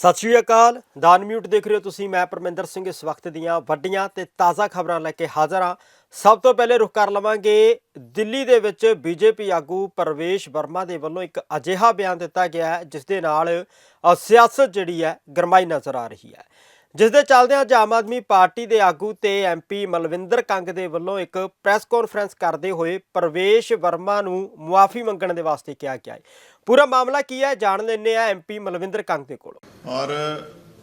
ਸਤਿ ਸ਼੍ਰੀ ਅਕਾਲ। ਦਾਨ ਮਿਊਟ ਦੇਖ ਰਹੇ ਹੋ ਤੁਸੀਂ, ਮੈਂ ਪਰਮਿੰਦਰ ਸਿੰਘ ਇਸ ਵਕਤ ਦੀਆਂ ਵੱਡੀਆਂ ਤੇ ਤਾਜ਼ਾ ਖਬਰਾਂ ਲੈ ਕੇ ਹਾਜ਼ਰ ਹਾਂ। ਸਭ ਤੋਂ ਪਹਿਲੇ ਰੁਖ ਕਰ ਲਵਾਂਗੇ, ਦਿੱਲੀ ਦੇ ਵਿੱਚ ਬੀਜੇਪੀ ਆਗੂ ਪਰਵੇਸ਼ ਵਰਮਾ ਦੇ ਵੱਲੋਂ ਇੱਕ ਅਜਿਹਾ ਬਿਆਨ ਦਿੱਤਾ ਗਿਆ ਹੈ ਜਿਸ ਦੇ ਨਾਲ ਸਿਆਸਤ ਜਿਹੜੀ ਹੈ ਗਰਮਾਈ ਨਜ਼ਰ ਆ ਰਹੀ ਹੈ। ਜਿਸ ਦੇ ਚੱਲਦਿਆਂ ਅੱਜ ਆਮ ਆਦਮੀ ਪਾਰਟੀ ਦੇ ਆਗੂ ਤੇ ਐਮਪੀ ਮਲਵਿੰਦਰ ਕੰਗ ਦੇ ਵੱਲੋਂ ਇੱਕ ਪ੍ਰੈਸ ਕਾਨਫਰੰਸ ਕਰਦੇ ਹੋਏ ਪ੍ਰਵੇਸ਼ ਵਰਮਾ ਨੂੰ ਮੁਆਫੀ ਮੰਗਣ ਦੇ ਵਾਸਤੇ ਕਿਹਾ ਗਿਆ ਹੈ। ਪੂਰਾ ਮਾਮਲਾ ਕੀ ਹੈ ਜਾਣ ਲੈਂਦੇ ਆ ਐਮਪੀ ਮਲਵਿੰਦਰ ਕੰਗ ਦੇ ਕੋਲੋਂ। ਔਰ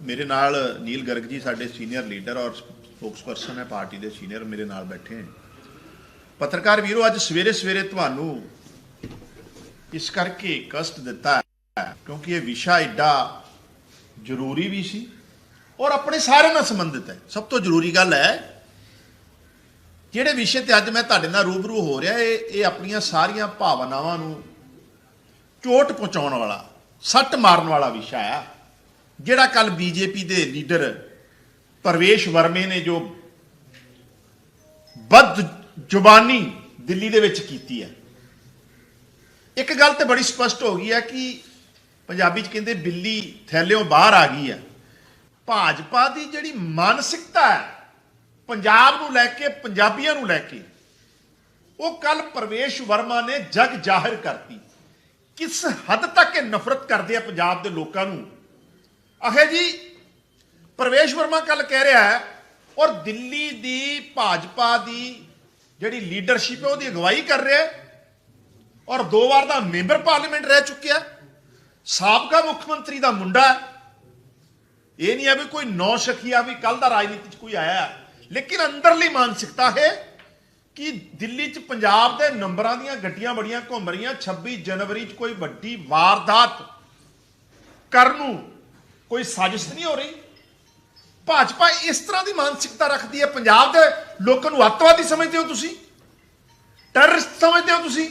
ਮੇਰੇ ਨਾਲ ਨੀਲ ਗਰਗ ਜੀ ਸਾਡੇ ਸੀਨੀਅਰ ਲੀਡਰ ਔਰ ਸਪੋਕਸਪਰਸਨ ਹੈ, ਪਾਰਟੀ ਦੇ ਸੀਨੀਅਰ ਮੇਰੇ ਨਾਲ ਬੈਠੇ ਹਨ ਪੱਤਰਕਾਰ ਵੀਰੋ, ਅੱਜ ਸਵੇਰੇ ਸਵੇਰੇ ਤੁਹਾਨੂੰ ਇਸ ਕਰਕੇ ਕਸ਼ਟ ਦਿੱਤਾ ਕਿਉਂਕਿ ਇਹ ਵਿਸ਼ਾ ਏਡਾ ਜ਼ਰੂਰੀ ਵੀ ਸੀ ਔਰ ਆਪਣੇ ਸਾਰਿਆਂ ਨਾਲ ਸੰਬੰਧਿਤ ਹੈ। ਸਭ ਤੋਂ ਜ਼ਰੂਰੀ ਗੱਲ ਹੈ, ਜਿਹੜੇ ਵਿਸ਼ੇ ਤੇ ਅੱਜ ਮੈਂ ਤੁਹਾਡੇ ਨਾਲ ਰੂਬਰੂ ਹੋ ਰਿਹਾ, ਇਹ ਇਹ ਆਪਣੀਆਂ ਸਾਰੀਆਂ ਭਾਵਨਾਵਾਂ ਨੂੰ ਚੋਟ ਪਹੁੰਚਾਉਣ ਵਾਲਾ, ਸੱਟ ਮਾਰਨ ਵਾਲਾ ਵਿਸ਼ਾ ਆ, ਜਿਹੜਾ ਕੱਲ ਬੀਜੇਪੀ ਦੇ ਲੀਡਰ ਪਰਵੇਸ਼ ਵਰਮੇ ਨੇ ਜੋ ਬਦ ਜ਼ੁਬਾਨੀ ਦਿੱਲੀ ਦੇ ਵਿੱਚ ਕੀਤੀ ਹੈ। ਇੱਕ ਗੱਲ ਤੇ ਬੜੀ ਸਪਸ਼ਟ ਹੋ ਗਈ ਹੈ ਕਿ ਪੰਜਾਬੀ ਚ ਕਹਿੰਦੇ ਬਿੱਲੀ ਥੈਲਿਓਂ ਬਾਹਰ ਆ ਗਈ ਹੈ। ਭਾਜਪਾ ਦੀ ਜਿਹੜੀ ਮਾਨਸਿਕਤਾ ਹੈ, ਪੰਜਾਬ ਨੂੰ ਲੈ ਕੇ, ਪੰਜਾਬੀਆਂ ਨੂੰ ਲੈ ਕੇ, ਉਹ ਕੱਲ ਪ੍ਰਵੇਸ਼ ਵਰਮਾ ਨੇ ਜਗ ਜ਼ਾਹਿਰ ਕਰਤੀ। ਕਿਸ ਹੱਦ ਤੱਕ ਇਹ ਨਫ਼ਰਤ ਕਰਦੇ ਆ ਪੰਜਾਬ ਦੇ ਲੋਕਾਂ ਨੂੰ? ਆਖੇ ਜੀ, ਪ੍ਰਵੇਸ਼ ਵਰਮਾ ਕੱਲ ਕਹਿ ਰਿਹਾ ਹੈ, ਔਰ ਦਿੱਲੀ ਦੀ ਭਾਜਪਾ ਦੀ ਜਿਹੜੀ ਲੀਡਰਸ਼ਿਪ ਹੈ, ਉਹਦੀ ਅਗਵਾਈ ਕਰ ਰਿਹਾ ਹੈ, ਔਰ ਦੋ ਵਾਰ ਦਾ ਮੈਂਬਰ ਪਾਰਲੀਮੈਂਟ ਰਹਿ ਚੁੱਕਿਆ ਸਾਬਕਾ ਮੁੱਖ ਮੰਤਰੀ ਦਾ ਮੁੰਡਾ ਹੈ ਇਹ ਨਹੀਂ ਹੈ ਵੀ ਕੋਈ ਨੌ ਸ਼ਖੀਆ ਵੀ ਕੱਲ ਦਾ ਰਾਜਨੀਤੀ 'ਚ ਕੋਈ ਆਇਆ ਲੇਕਿਨ ਅੰਦਰਲੀ ਮਾਨਸਿਕਤਾ ਹੈ ਕਿ ਦਿੱਲੀ 'ਚ ਪੰਜਾਬ ਦੇ ਨੰਬਰਾਂ ਦੀਆਂ ਗੱਡੀਆਂ ਬੜੀਆਂ ਘੁੰਮ ਰਹੀਆਂ। 26 ਜਨਵਰੀ 'ਚ ਕੋਈ ਵੱਡੀ ਵਾਰਦਾਤ ਕਰਨ ਨੂੰ ਕੋਈ ਸਾਜ਼ਿਸ਼ ਨਹੀਂ ਹੋ ਰਹੀ। ਭਾਜਪਾ ਇਸ ਤਰ੍ਹਾਂ ਦੀ ਮਾਨਸਿਕਤਾ ਰੱਖਦੀ ਹੈ। ਪੰਜਾਬ ਦੇ ਲੋਕਾਂ ਨੂੰ ਅੱਤਵਾਦੀ ਸਮਝਦੇ ਹੋ ਤੁਸੀਂ? ਟੈਰਰਿਸਟ ਸਮਝਦੇ ਹੋ ਤੁਸੀਂ?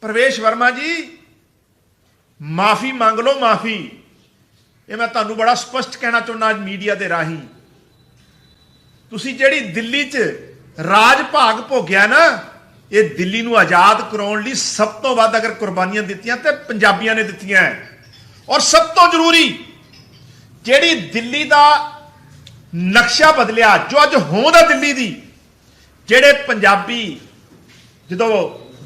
ਪ੍ਰਵੇਸ਼ ਵਰਮਾ ਜੀ, ਮਾਫੀ ਮੰਗ ਲਓ, ਮਾਫੀ। ਇਹ ਮੈਂ ਤੁਹਾਨੂੰ ਬੜਾ ਸਪਸ਼ਟ ਕਹਿਣਾ ਚਾਹੁੰਦਾ ਅੱਜ ਮੀਡੀਆ ਦੇ ਰਾਹੀਂ ਤੁਸੀਂ ਜਿਹੜੀ ਦਿੱਲੀ 'ਚ ਰਾਜ ਭਾਗ ਭੋਗਿਆ ਨਾ, ਇਹ ਦਿੱਲੀ ਨੂੰ ਆਜ਼ਾਦ ਕਰਾਉਣ ਲਈ ਸਭ ਤੋਂ ਵੱਧ ਅਗਰ ਕੁਰਬਾਨੀਆਂ ਦਿੱਤੀਆਂ ਤੇ ਪੰਜਾਬੀਆਂ ਨੇ ਦਿੱਤੀਆਂ ਹੈ। ਔਰ ਸਭ ਤੋਂ ਜ਼ਰੂਰੀ, ਜਿਹੜੀ ਦਿੱਲੀ ਦਾ ਨਕਸ਼ਾ ਬਦਲਿਆ, ਜੋ ਅੱਜ ਹੋਂਦ ਹੈ ਦਿੱਲੀ ਦੀ, ਜਿਹੜੇ ਪੰਜਾਬੀ ਜਦੋਂ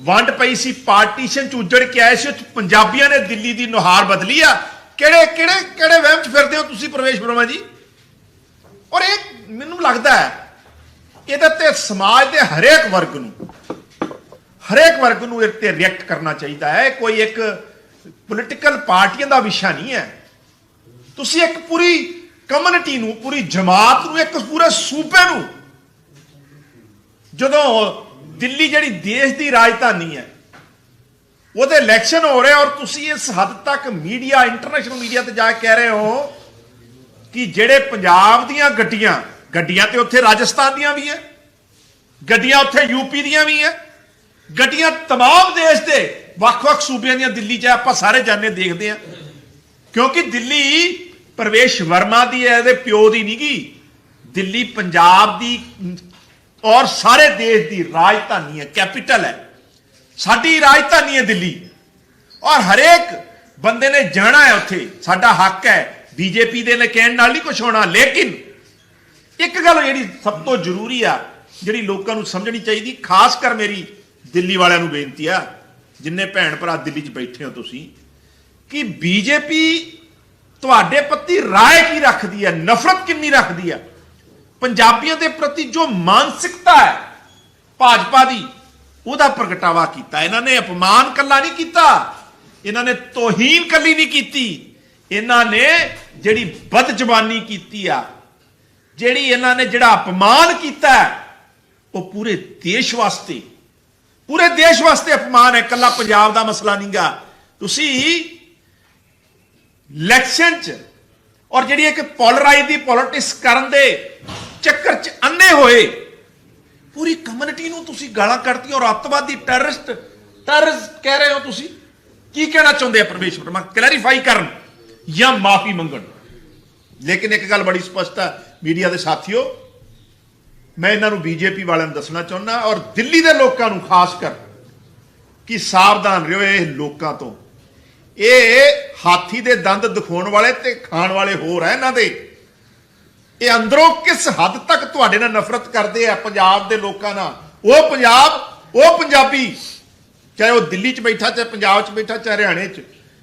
ਵੰਡ ਪਈ ਸੀ, ਪਾਰਟੀਸ਼ਨ ਚ ਉਜੜ ਕੇ ਆਏ ਸੀ ਉੱਥੇ ਪੰਜਾਬੀਆਂ ਨੇ ਦਿੱਲੀ ਦੀ ਨੁਹਾਰ ਬਦਲੀ ਆ ਕਿਹੜੇ ਕਿਹੜੇ ਕਿਹੜੇ ਵਹਿਮ ਚ ਫਿਰਦੇ ਹੋ ਤੁਸੀਂ ਪ੍ਰਵੇਸ਼ ਵਰਮਾ ਜੀ? ਔਰ ਇਹ ਮੈਨੂੰ ਲੱਗਦਾ ਹੈ, ਇਹਦੇ ਤੇ ਸਮਾਜ ਦੇ ਹਰੇਕ ਵਰਗ ਨੂੰ, ਹਰੇਕ ਵਰਗ ਨੂੰ ਇਹ ਤੇ ਰਿਐਕਟ ਕਰਨਾ ਚਾਹੀਦਾ ਹੈ। ਕੋਈ ਇੱਕ ਪੋਲੀਟੀਕਲ ਪਾਰਟੀਆਂ ਦਾ ਵਿਸ਼ਾ ਨਹੀਂ ਹੈ। ਤੁਸੀਂ ਇੱਕ ਪੂਰੀ ਕਮਿਊਨਿਟੀ ਨੂੰ, ਪੂਰੀ ਜਮਾਤ ਨੂੰ, ਇੱਕ ਪੂਰੇ ਸੂਬੇ ਨੂੰ, ਜਦੋਂ ਦਿੱਲੀ ਜਿਹੜੀ ਦੇਸ਼ ਦੀ ਰਾਜਧਾਨੀ ਹੈ ਉਹਦੇ ਇਲੈਕਸ਼ਨ ਹੋ ਰਿਹਾ ਔਰ ਤੁਸੀਂ ਇਸ ਹੱਦ ਤੱਕ ਮੀਡੀਆ ਇੰਟਰਨੈਸ਼ਨਲ ਮੀਡੀਆ ਤੇ ਜਾ ਕੇ ਕਹਿ ਰਹੇ ਹੋ ਕਿ ਜਿਹੜੇ ਪੰਜਾਬ ਦੀਆਂ ਗੱਡੀਆਂ ਗੱਡੀਆਂ ਤੇ ਉੱਥੇ ਰਾਜਸਥਾਨ ਦੀਆਂ ਵੀ ਹੈ ਗੱਡੀਆਂ ਉੱਥੇ ਯੂਪੀ ਦੀਆਂ ਵੀ ਹੈ ਗੱਡੀਆਂ ਤਮਾਮ ਦੇਸ਼ ਦੇ ਵੱਖ-ਵੱਖ ਸੂਬਿਆਂ ਦੀਆਂ ਦਿੱਲੀ 'ਚ ਆਪਾਂ ਸਾਰੇ ਜਾਣੇ ਦੇਖਦੇ ਆ ਕਿਉਂਕਿ ਦਿੱਲੀ ਪ੍ਰਵੇਸ਼ ਵਰਮਾ ਦੀ ਹੈ ਇਹਦੇ ਪਿਓ ਦੀ ਨਹੀਂ ਗੀ ਦਿੱਲੀ ਪੰਜਾਬ ਦੀ ਔਰ ਸਾਰੇ ਦੇਸ਼ ਦੀ ਰਾਜਧਾਨੀ ਹੈ ਕੈਪੀਟਲ ਹੈ ਸਾਡੀ ਰਾਜਧਾਨੀ ਹੈ ਦਿੱਲੀ। ਔਰ ਹਰੇਕ ਬੰਦੇ ਨੇ ਜਾਣਾ ਹੈ ਉੱਥੇ। ਸਾਡਾ ਹੱਕ ਹੈ। ਬੀਜੇਪੀ ਦੇ ਨੇ ਕਹਿਣ ਨਾਲ ਨਹੀਂ ਕੁਝ ਹੋਣਾ, ਲੇਕਿਨ ਇੱਕ ਗੱਲ ਜਿਹੜੀ ਸਭ ਤੋਂ ਜ਼ਰੂਰੀ ਆ, ਜਿਹੜੀ ਲੋਕਾਂ ਨੂੰ ਸਮਝਣੀ ਚਾਹੀਦੀ, ਖਾਸ ਕਰ ਮੇਰੀ ਦਿੱਲੀ ਵਾਲਿਆਂ ਨੂੰ ਬੇਨਤੀ ਆ, ਜਿੰਨੇ ਭੈਣ ਭਰਾ ਦਿੱਲੀ 'ਚ ਬੈਠੇ ਹੋ ਤੁਸੀਂ, ਕਿ ਬੀਜੇਪੀ ਤੁਹਾਡੇ ਪ੍ਰਤੀ ਰਾਏ ਕੀ ਰੱਖਦੀ ਹੈ ਨਫ਼ਰਤ ਕਿੰਨੀ ਰੱਖਦੀ ਹੈ ਪੰਜਾਬੀਆਂ ਦੇ ਪ੍ਰਤੀ ਜੋ ਮਾਨਸਿਕਤਾ ਹੈ, ਭਾਜਪਾ ਦੀ ਉਹਦਾ ਪ੍ਰਗਟਾਵਾ ਕੀਤਾ। ਇਹਨਾਂ ਨੇ ਅਪਮਾਨ ਕੱਲਾ ਨਹੀਂ ਕੀਤਾ। ਇਹਨਾਂ ਨੇ ਤੋਹੀਨ ਕੱਲੀ ਨਹੀਂ ਕੀਤੀ। ਇਹਨਾਂ ਨੇ ਜਿਹੜੀ ਬਦਜ਼ਬਾਨੀ ਕੀਤੀ ਆ, ਜਿਹੜੀ ਇਹਨਾਂ ਨੇ ਜਿਹੜਾ ਅਪਮਾਨ ਕੀਤਾ ਉਹ ਪੂਰੇ ਦੇਸ਼ ਵਾਸਤੇ, ਪੂਰੇ ਦੇਸ਼ ਵਾਸਤੇ ਅਪਮਾਨ ਹੈ। ਕੱਲਾ ਪੰਜਾਬ ਦਾ ਮਸਲਾ ਨਹੀਂਗਾ। ਤੁਸੀਂ ਇਲੈਕਸ਼ਨ ਚ ਔਰ ਜਿਹੜੀ ਇੱਕ ਪੋਲਰਾਈਜ਼ ਦੀ ਪੋਲਿਟਿਕਸ ਕਰਨ ਦੇ ਚੱਕਰ ਚ ਅੰਨੇ ਹੋਏ ਪੂਰੀ ਕਮਿਊਨਿਟੀ ਨੂੰ ਤੁਸੀਂ ਗਾਲਾਂ ਕੱਢਤੀਆਂ ਔਰ ਅੱਤਵਾਦੀ ਟੈਰਰਿਸਟ ਟੈਰਰਿਸਟ ਕਹਿ ਰਹੇ ਹੋ ਤੁਸੀਂ? ਕੀ ਕਹਿਣਾ ਚਾਹੁੰਦੇ ਆ ਪਰਮੇਸ਼ ਵਰਮਾ ਕਲੈਰੀਫਾਈ ਕਰਨ ਜਾਂ ਮਾਫੀ ਮੰਗਣ? ਲੇਕਿਨ ਇੱਕ ਗੱਲ ਬੜੀ ਸਪਸ਼ਟ ਹੈ ਮੀਡੀਆ ਦੇ ਸਾਥੀਓ, ਮੈਂ ਇਹਨਾਂ ਨੂੰ ਬੀਜੇਪੀ ਵਾਲਿਆਂ ਨੂੰ ਦੱਸਣਾ ਚਾਹੁੰਦਾ ਔਰ ਦਿੱਲੀ ਦੇ ਲੋਕਾਂ ਨੂੰ ਖਾਸ ਕਰ ਕਿ ਸਾਵਧਾਨ ਰਹੋ ਇਹ ਲੋਕਾਂ ਤੋਂ। ਇਹ ਹਾਥੀ ਦੇ ਦੰਦ ਦਿਖਾਉਣ ਵਾਲੇ ਤੇ ਖਾਣ ਵਾਲੇ ਹੋਰ ਹੈ ਇਹਨਾਂ ਦੇ। ਇਹ ਅੰਦਰੋਂ ਕਿਸ ਹੱਦ ਤੱਕ ਤੁਹਾਡੇ ਨਾਲ ਨਫ਼ਰਤ ਕਰਦੇ ਆ ਪੰਜਾਬ ਦੇ ਲੋਕਾਂ ਨਾਲ? ਉਹ ਪੰਜਾਬ, ਉਹ ਪੰਜਾਬੀ, ਚਾਹੇ ਉਹ ਦਿੱਲੀ 'ਚ ਬੈਠਾ, ਚਾਹੇ ਪੰਜਾਬ 'ਚ ਬੈਠਾ, ਚਾਹੇ ਹਰਿਆਣੇ 'ਚ,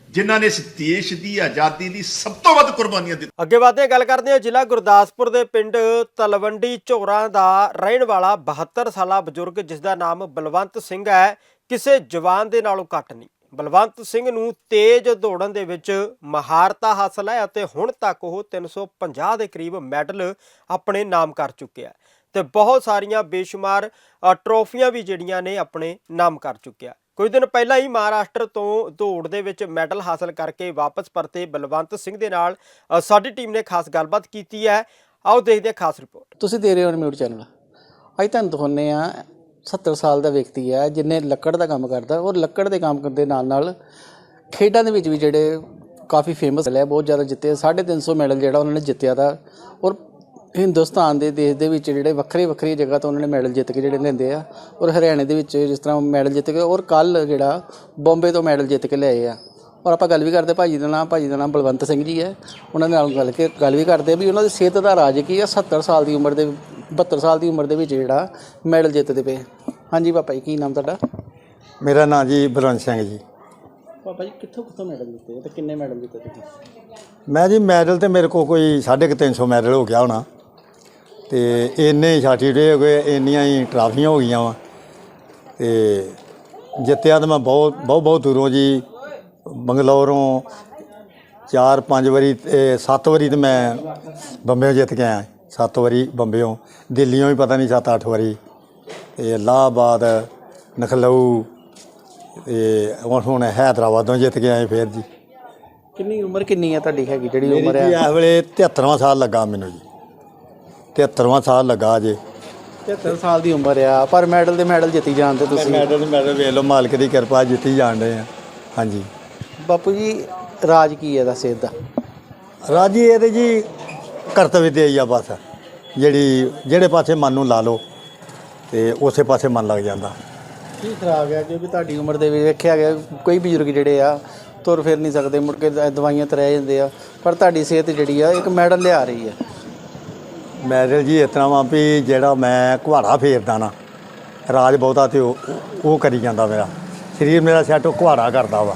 ਜਿਨ੍ਹਾਂ ਨੇ ਇਸ ਦੇਸ਼ ਦੀ ਆਜ਼ਾਦੀ ਦੀ ਸਭ ਤੋਂ ਵੱਧ ਕੁਰਬਾਨੀਆਂ ਦਿੱਤੀਆਂ। ਅੱਗੇ ਵਧਦੇ ਹਾਂ, ਗੱਲ ਕਰਦੇ ਹਾਂ ਜ਼ਿਲ੍ਹਾ ਗੁਰਦਾਸਪੁਰ ਦੇ ਪਿੰਡ ਤਲਵੰਡੀ ਝੋਰਾ ਦਾ ਰਹਿਣ ਵਾਲਾ 72 ਸਾਲਾ ਬਜ਼ੁਰਗ ਜਿਸ ਦਾ ਨਾਮ ਬਲਵੰਤ ਸਿੰਘ ਹੈ, ਕਿਸੇ ਜਵਾਨ ਦੇ ਨਾਲੋਂ ਘੱਟ ਨਹੀਂ। ਬਲਵੰਤ ਸਿੰਘ ਨੂੰ ਤੇਜ਼ ਦੌੜਨ ਦੇ ਵਿੱਚ ਮਹਾਰਤਾ ਹਾਸਲ ਹੈ ਅਤੇ ਹੁਣ ਤੱਕ ਉਹ 350 ਦੇ ਕਰੀਬ ਮੈਡਲ ਆਪਣੇ ਨਾਮ ਕਰ ਚੁੱਕਿਆ ਹੈ ਤੇ ਬਹੁਤ ਸਾਰੀਆਂ ਬੇਸ਼ੁਮਾਰ ਟਰੋਫੀਆਂ ਵੀ ਜਿਹੜੀਆਂ ਨੇ ਆਪਣੇ ਨਾਮ ਕਰ ਚੁੱਕਿਆ ਕੁਝ ਦਿਨ ਪਹਿਲਾਂ ਹੀ ਮਹਾਰਾਸ਼ਟਰ ਤੋਂ ਦੌੜ ਦੇ ਵਿੱਚ ਮੈਡਲ ਹਾਸਲ ਕਰਕੇ ਵਾਪਸ ਪਰਤੇ ਬਲਵੰਤ ਸਿੰਘ ਦੇ ਨਾਲ ਸਾਡੀ ਟੀਮ ਨੇ ਖਾਸ ਗੱਲਬਾਤ ਕੀਤੀ ਹੈ। ਆਓ ਦੇਖਦੇ ਹਾਂ ਖਾਸ ਰਿਪੋਰਟ। ਤੁਸੀਂ ਦੇ ਰਹੇ ਹੋ ਮਿਊਟ ਚੈਨਲ। ਅੱਜ ਤੁਹਾਨੂੰ ਦਿਖਾਉਂਦੇ ਆ 70 ਸਾਲ ਦਾ ਵਿਅਕਤੀ ਹੈ ਜਿਨੇ ਲੱਕੜ ਦਾ ਕੰਮ ਕਰਦਾ, ਔਰ ਲੱਕੜ ਦੇ ਕੰਮ ਦੇ ਨਾਲ ਨਾਲ ਖੇਡਾਂ ਦੇ ਵਿੱਚ ਵੀ ਜਿਹੜੇ ਕਾਫੀ ਫੇਮਸ ਹੈ ਬਹੁਤ ਜ਼ਿਆਦਾ ਜਿੱਤੇ 350 ਮੈਡਲ ਜਿਹੜਾ ਉਹਨਾਂ ਨੇ ਜਿੱਤਿਆ ਦਾ ਔਰ ਹਿੰਦੁਸਤਾਨ ਦੇ ਦੇਸ਼ ਦੇ ਵਿੱਚ ਜਿਹੜੇ ਵੱਖਰੇ ਵੱਖਰੀ ਜਗ੍ਹਾ ਤੋਂ ਉਹਨਾਂ ਨੇ ਮੈਡਲ ਜਿੱਤ ਕੇ ਜਿਹੜੇ ਲੈਂਦੇ ਆ, ਔਰ ਹਰਿਆਣੇ ਦੇ ਵਿੱਚ ਜਿਸ ਤਰ੍ਹਾਂ ਮੈਡਲ ਜਿੱਤ ਕੇ, ਔਰ ਕੱਲ ਜਿਹੜਾ ਬੰਬੇ ਤੋਂ ਮੈਡਲ ਜਿੱਤ ਕੇ ਲਿਆਏ ਆ। ਔਰ ਆਪਾਂ ਗੱਲ ਵੀ ਕਰਦੇ ਭਾਜੀ ਦਾ ਨਾਮ ਭਾਜੀ ਦਾ ਨਾਮ ਬਲਵੰਤ ਸਿੰਘ ਜੀ ਹੈ। ਉਹਨਾਂ ਦੇ ਨਾਲ ਗੱਲ ਕੇ ਗੱਲ ਵੀ ਕਰਦੇ ਵੀ ਉਹਨਾਂ ਦੀ ਸਿਹਤ ਦਾ ਰਾਜ ਕੀ ਹੈ 70 ਸਾਲ ਦੀ ਉਮਰ ਦੇ 72 ਸਾਲ ਦੀ ਉਮਰ ਦੇ ਵਿੱਚ ਜਿਹੜਾ ਮੈਡਲ ਜਿੱਤਦੇ ਪਏ। ਹਾਂਜੀ ਪਾਪਾ ਜੀ ਕੀ ਨਾਮ ਤੁਹਾਡਾ? ਮੇਰਾ ਨਾਂ ਜੀ ਬਲਵੰਤ ਸਿੰਘ ਜੀ। ਪਾਪਾ ਜੀ ਕਿੱਥੋਂ ਕਿੱਥੋਂ ਮੈਡਲ ਜਿੱਤੇ ਤੇ ਕਿੰਨੇ ਮੈਡਲ ਜਿੱਤੇ ਤੁਸੀਂ? ਮੈਂ ਜੀ ਮੈਡਲ ਤੇ ਮੇਰੇ ਕੋਲ ਕੋਈ 350 ਮੈਡਲ ਹੋ ਗਿਆ ਹੋਣਾ। ਤੇ ਇੰਨੇ ਹੀ ਸਰਟੀਫਿਕੇਟ ਹੋ ਗਏ ਇੰਨੀਆਂ ਹੀ ਟਰਾਫੀਆਂ ਹੋ ਗਈਆਂ ਵਾ। ਤੇ ਜਿੱਤਿਆ ਤਾਂ ਮੈਂ ਬਹੁਤ ਬਹੁਤ ਬਹੁਤ ਦੂਰੋਂ ਜੀ। ਬੰਗਲੌਰੋਂ ਚਾਰ ਪੰਜ ਵਾਰੀ ਤੇ ਸੱਤ ਵਾਰੀ ਤੇ ਮੈਂ ਬੰਬਿਓਂ ਜਿੱਤ ਕੇ ਆਇਆ। ਸੱਤ ਵਾਰੀ ਬੰਬਿਓਂ ਦਿੱਲੀੋਂ ਵੀ ਪਤਾ ਨਹੀਂ ਸੱਤ ਅੱਠ ਵਾਰੀ। ਤੇ ਇਲਾਹਾਬਾਦ ਨਖਲਊ ਤੇ ਹੁਣ ਹੁਣ ਹੈਦਰਾਬਾਦੋਂ ਜਿੱਤ ਕੇ ਆਏ ਫੇਰ ਜੀ। ਕਿੰਨੀ ਉਮਰ ਕਿੰਨੀ ਹੈ ਤੁਹਾਡੀ ਹੈਗੀ? ਜਿਹੜੀ ਉਮਰ ਮੇਰੀ ਹੈ ਇਸ ਵੇਲੇ 73ਵਾਂ ਸਾਲ ਲੱਗਾ ਮੈਨੂੰ ਜੀ। 73ਵਾਂ ਸਾਲ ਲੱਗਾ ਜੇ। 73 ਸਾਲ ਦੀ ਉਮਰ ਆ। ਪਰ ਮੈਡਲ ਦੇ ਮੈਡਲ ਜਿੱਤੀ ਜਾਂਦੇ ਤੁਸੀਂ। ਮੈਡਲ ਮੈਡਲ ਵੇਖ ਲਓ ਮਾਲਕ ਦੀ ਕਿਰਪਾ ਜਿੱਤੀ ਜਾਣ ਰਹੇ ਆ। ਹਾਂਜੀ। ਬਾਪੂ ਜੀ ਰਾਜ ਕੀ ਹੈ ਦਾ ਸਿਹਤ ਦਾ ਰਾਜੀ ਇਹਦੇ ਜੀ ਕਰਤਵਯ ਤੇ ਆਈ ਆ ਬਸ। ਜਿਹੜੀ ਜਿਹੜੇ ਪਾਸੇ ਮਨ ਨੂੰ ਲਾ ਲਓ ਤੇ ਉਸੇ ਪਾਸੇ ਮਨ ਲੱਗ ਜਾਂਦਾ। ਕੀ ਖਰਾਬ ਹੈ? ਕਿਉਂਕਿ ਤੁਹਾਡੀ ਉਮਰ ਦੇ ਵਿੱਚ ਵੇਖਿਆ ਗਿਆ ਕੋਈ ਬਜ਼ੁਰਗ ਜਿਹੜੇ ਆ ਤੁਰ ਫਿਰ ਨਹੀਂ ਸਕਦੇ ਮੁੜ ਕੇ ਦ- ਦਵਾਈਆਂ ਤੇ ਰਹਿ ਜਾਂਦੇ ਆ। ਪਰ ਤੁਹਾਡੀ ਸਿਹਤ ਜਿਹੜੀ ਆ ਇੱਕ ਮੈਡਲ ਲਿਆ ਰਹੀ ਆ ਮੈਡਲ ਜੀ ਇਸ ਤਰ੍ਹਾਂ ਵਾ ਵੀ ਜਿਹੜਾ ਮੈਂ ਕੁਹਾੜਾ ਫੇਰਦਾ ਨਾ ਰਾਜ ਬਹੁਤਾ ਤੇ ਉਹ ਉਹ ਕਰੀ ਜਾਂਦਾ ਮੇਰਾ। ਸਰੀਰ ਮੇਰਾ ਸੈੱਟ ਉਹ ਕੁਹਾੜਾ ਕਰਦਾ ਵਾ।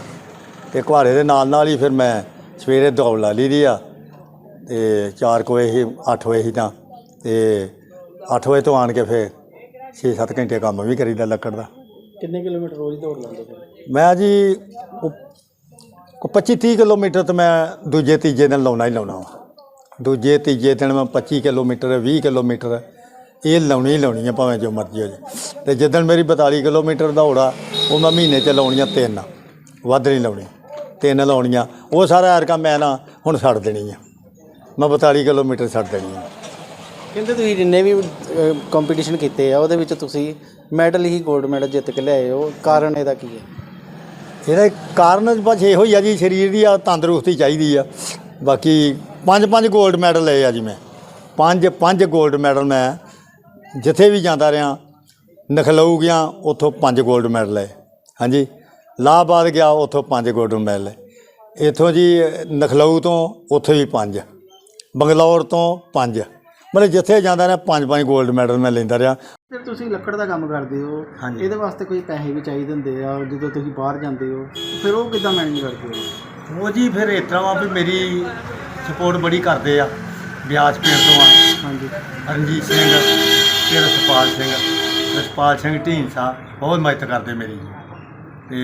ਤੇ ਕੁਹਾੜੇ ਦੇ ਨਾਲ ਨਾਲ ਹੀ ਫਿਰ ਮੈਂ ਸਵੇਰੇ ਦੌੜ ਲਾ ਲਈ ਦੀ ਆ। ਤੇ 4 ਵਜੇ ਹੀ 8 ਵਜੇ ਹੀ ਤਾਂ ਤੇ 8 ਵਜੇ ਤੋਂ ਆਣ ਕੇ ਫਿਰ 6-7 ਘੰਟੇ ਕੰਮ ਵੀ ਕਰੀਦਾ ਲੱਕੜ ਦਾ। ਕਿੰਨੇ ਕਿਲੋਮੀਟਰ ਰੋਜ਼ ਦੌੜ ਫਿਰ ਮੈਂ ਜੀ ਕੋ 25-30 ਕਿਲੋਮੀਟਰ ਤੇ ਮੈਂ ਦੂਜੇ ਤੀਜੇ ਦਿਨ ਲਾਉਣਾ ਹੀ ਲਾਉਣਾ ਵਾ। ਦੂਜੇ ਤੀਜੇ ਦਿਨ ਮੈਂ 25 ਕਿਲੋਮੀਟਰ 20 ਕਿਲੋਮੀਟਰ ਇਹ ਲਾਉਣੀ ਲਾਉਣੀ ਆ ਭਾਵੇਂ ਜੋ ਮਰਜ਼ੀ ਹੋ ਜੇ ਤੇ ਜਿੱਦਣ ਮੇਰੀ 42 ਕਿਲੋਮੀਟਰ ਦੌੜਾ ਉਹ ਮੈਂ ਮਹੀਨੇ ਚ ਲਾਉਣੀਆਂ ਤਿੰਨ ਵੱਧ ਨਹੀਂ ਲਾਉਣੀ। ਤਿੰਨ ਲਾਉਣੀਆਂ ਉਹ ਸਾਰਾ ਐਰਕਾ ਮੈਂ ਨਾ ਹੁਣ ਛੱਡ ਦੇਣੀ ਆ ਮੈਂ 42 ਕਿਲੋਮੀਟਰ ਛੱਡ ਦੇਣੀ ਆ ਕਹਿੰਦੇ ਤੁਸੀਂ ਜਿੰਨੇ ਵੀ ਕੰਪੀਟੀਸ਼ਨ ਕੀਤੇ ਆ ਉਹਦੇ ਵਿੱਚ ਤੁਸੀਂ ਮੈਡਲ ਹੀ 골ਡ ਮੈਡਲ ਜਿੱਤ ਕੇ ਲੈ ਹੋ। ਕਾਰਨ ਇਹਦਾ ਕੀ ਹੈ? ਇਹਦਾ ਕਾਰਨ ਬਸ ਇਹੋ ਹੀ ਆ ਜੀ ਸਰੀਰ ਦੀ ਆ ਤੰਦਰੁਸਤੀ ਚਾਹੀਦੀ ਆ। ਬਾਕੀ ਪੰਜ ਪੰਜ 골ਡ ਮੈਡਲ ਲਏ ਆ ਜੀ ਮੈਂ। ਪੰਜ ਪੰਜ 골ਡ ਮੈਡਲ ਮੈਂ ਜਿੱਥੇ ਵੀ ਜਾਂਦਾ ਰਿਆਂ ਨਖਲਊ ਗਿਆ ਉੱਥੋਂ ਪੰਜ 골ਡ ਮੈਡਲ ਲਏ। ਹਾਂਜੀ। ਲਾਹਬਾਦ ਗਿਆ ਉੱਥੋਂ ਪੰਜ 골ਡ ਮੈਡਲ ਇੱਥੋਂ ਜੀ ਨਖਲਊ ਤੋਂ ਉੱਥੇ ਵੀ ਪੰਜ ਬੰਗਲੌਰ ਤੋਂ ਪੰਜ। ਮਤਲਬ ਜਿੱਥੇ ਜਾਂਦਾ ਰਿਹਾ ਪੰਜ ਪੰਜ 골ਡ ਮੈਡਲ ਮੈਂ ਲੈਂਦਾ ਰਿਹਾ। ਫਿਰ ਤੁਸੀਂ ਲੱਕੜ ਦਾ ਕੰਮ ਕਰਦੇ ਹੋ। ਹਾਂਜੀ। ਇਹਦੇ ਵਾਸਤੇ ਕੋਈ ਪੈਸੇ ਵੀ ਚਾਹੀਦੇ ਹੁੰਦੇ ਆ ਜਦੋਂ ਤੁਸੀਂ ਬਾਹਰ ਜਾਂਦੇ ਹੋ। ਫਿਰ ਉਹ ਕਿੱਦਾਂ ਮੈਨੇਜ ਕਰਦੇ ਹੋ? ਉਹ ਜੀ ਫਿਰ ਇਸ ਤਰ੍ਹਾਂ ਵਾ ਵੀ ਮੇਰੀ ਸਪੋਰਟ ਬੜੀ ਕਰਦੇ ਆ ਬਿਆਸ ਪੇੜ ਤੋਂ ਆ। ਹਾਂਜੀ। ਰਣਜੀਤ ਸਿੰਘ ਤੇ ਰਸਪਾਲ ਸਿੰਘ। ਰਸਪਾਲ ਸਿੰਘ ਢੀਂਸਾ ਬਹੁਤ ਮਦਦ ਕਰਦੇ ਮੇਰੀ ਤੇ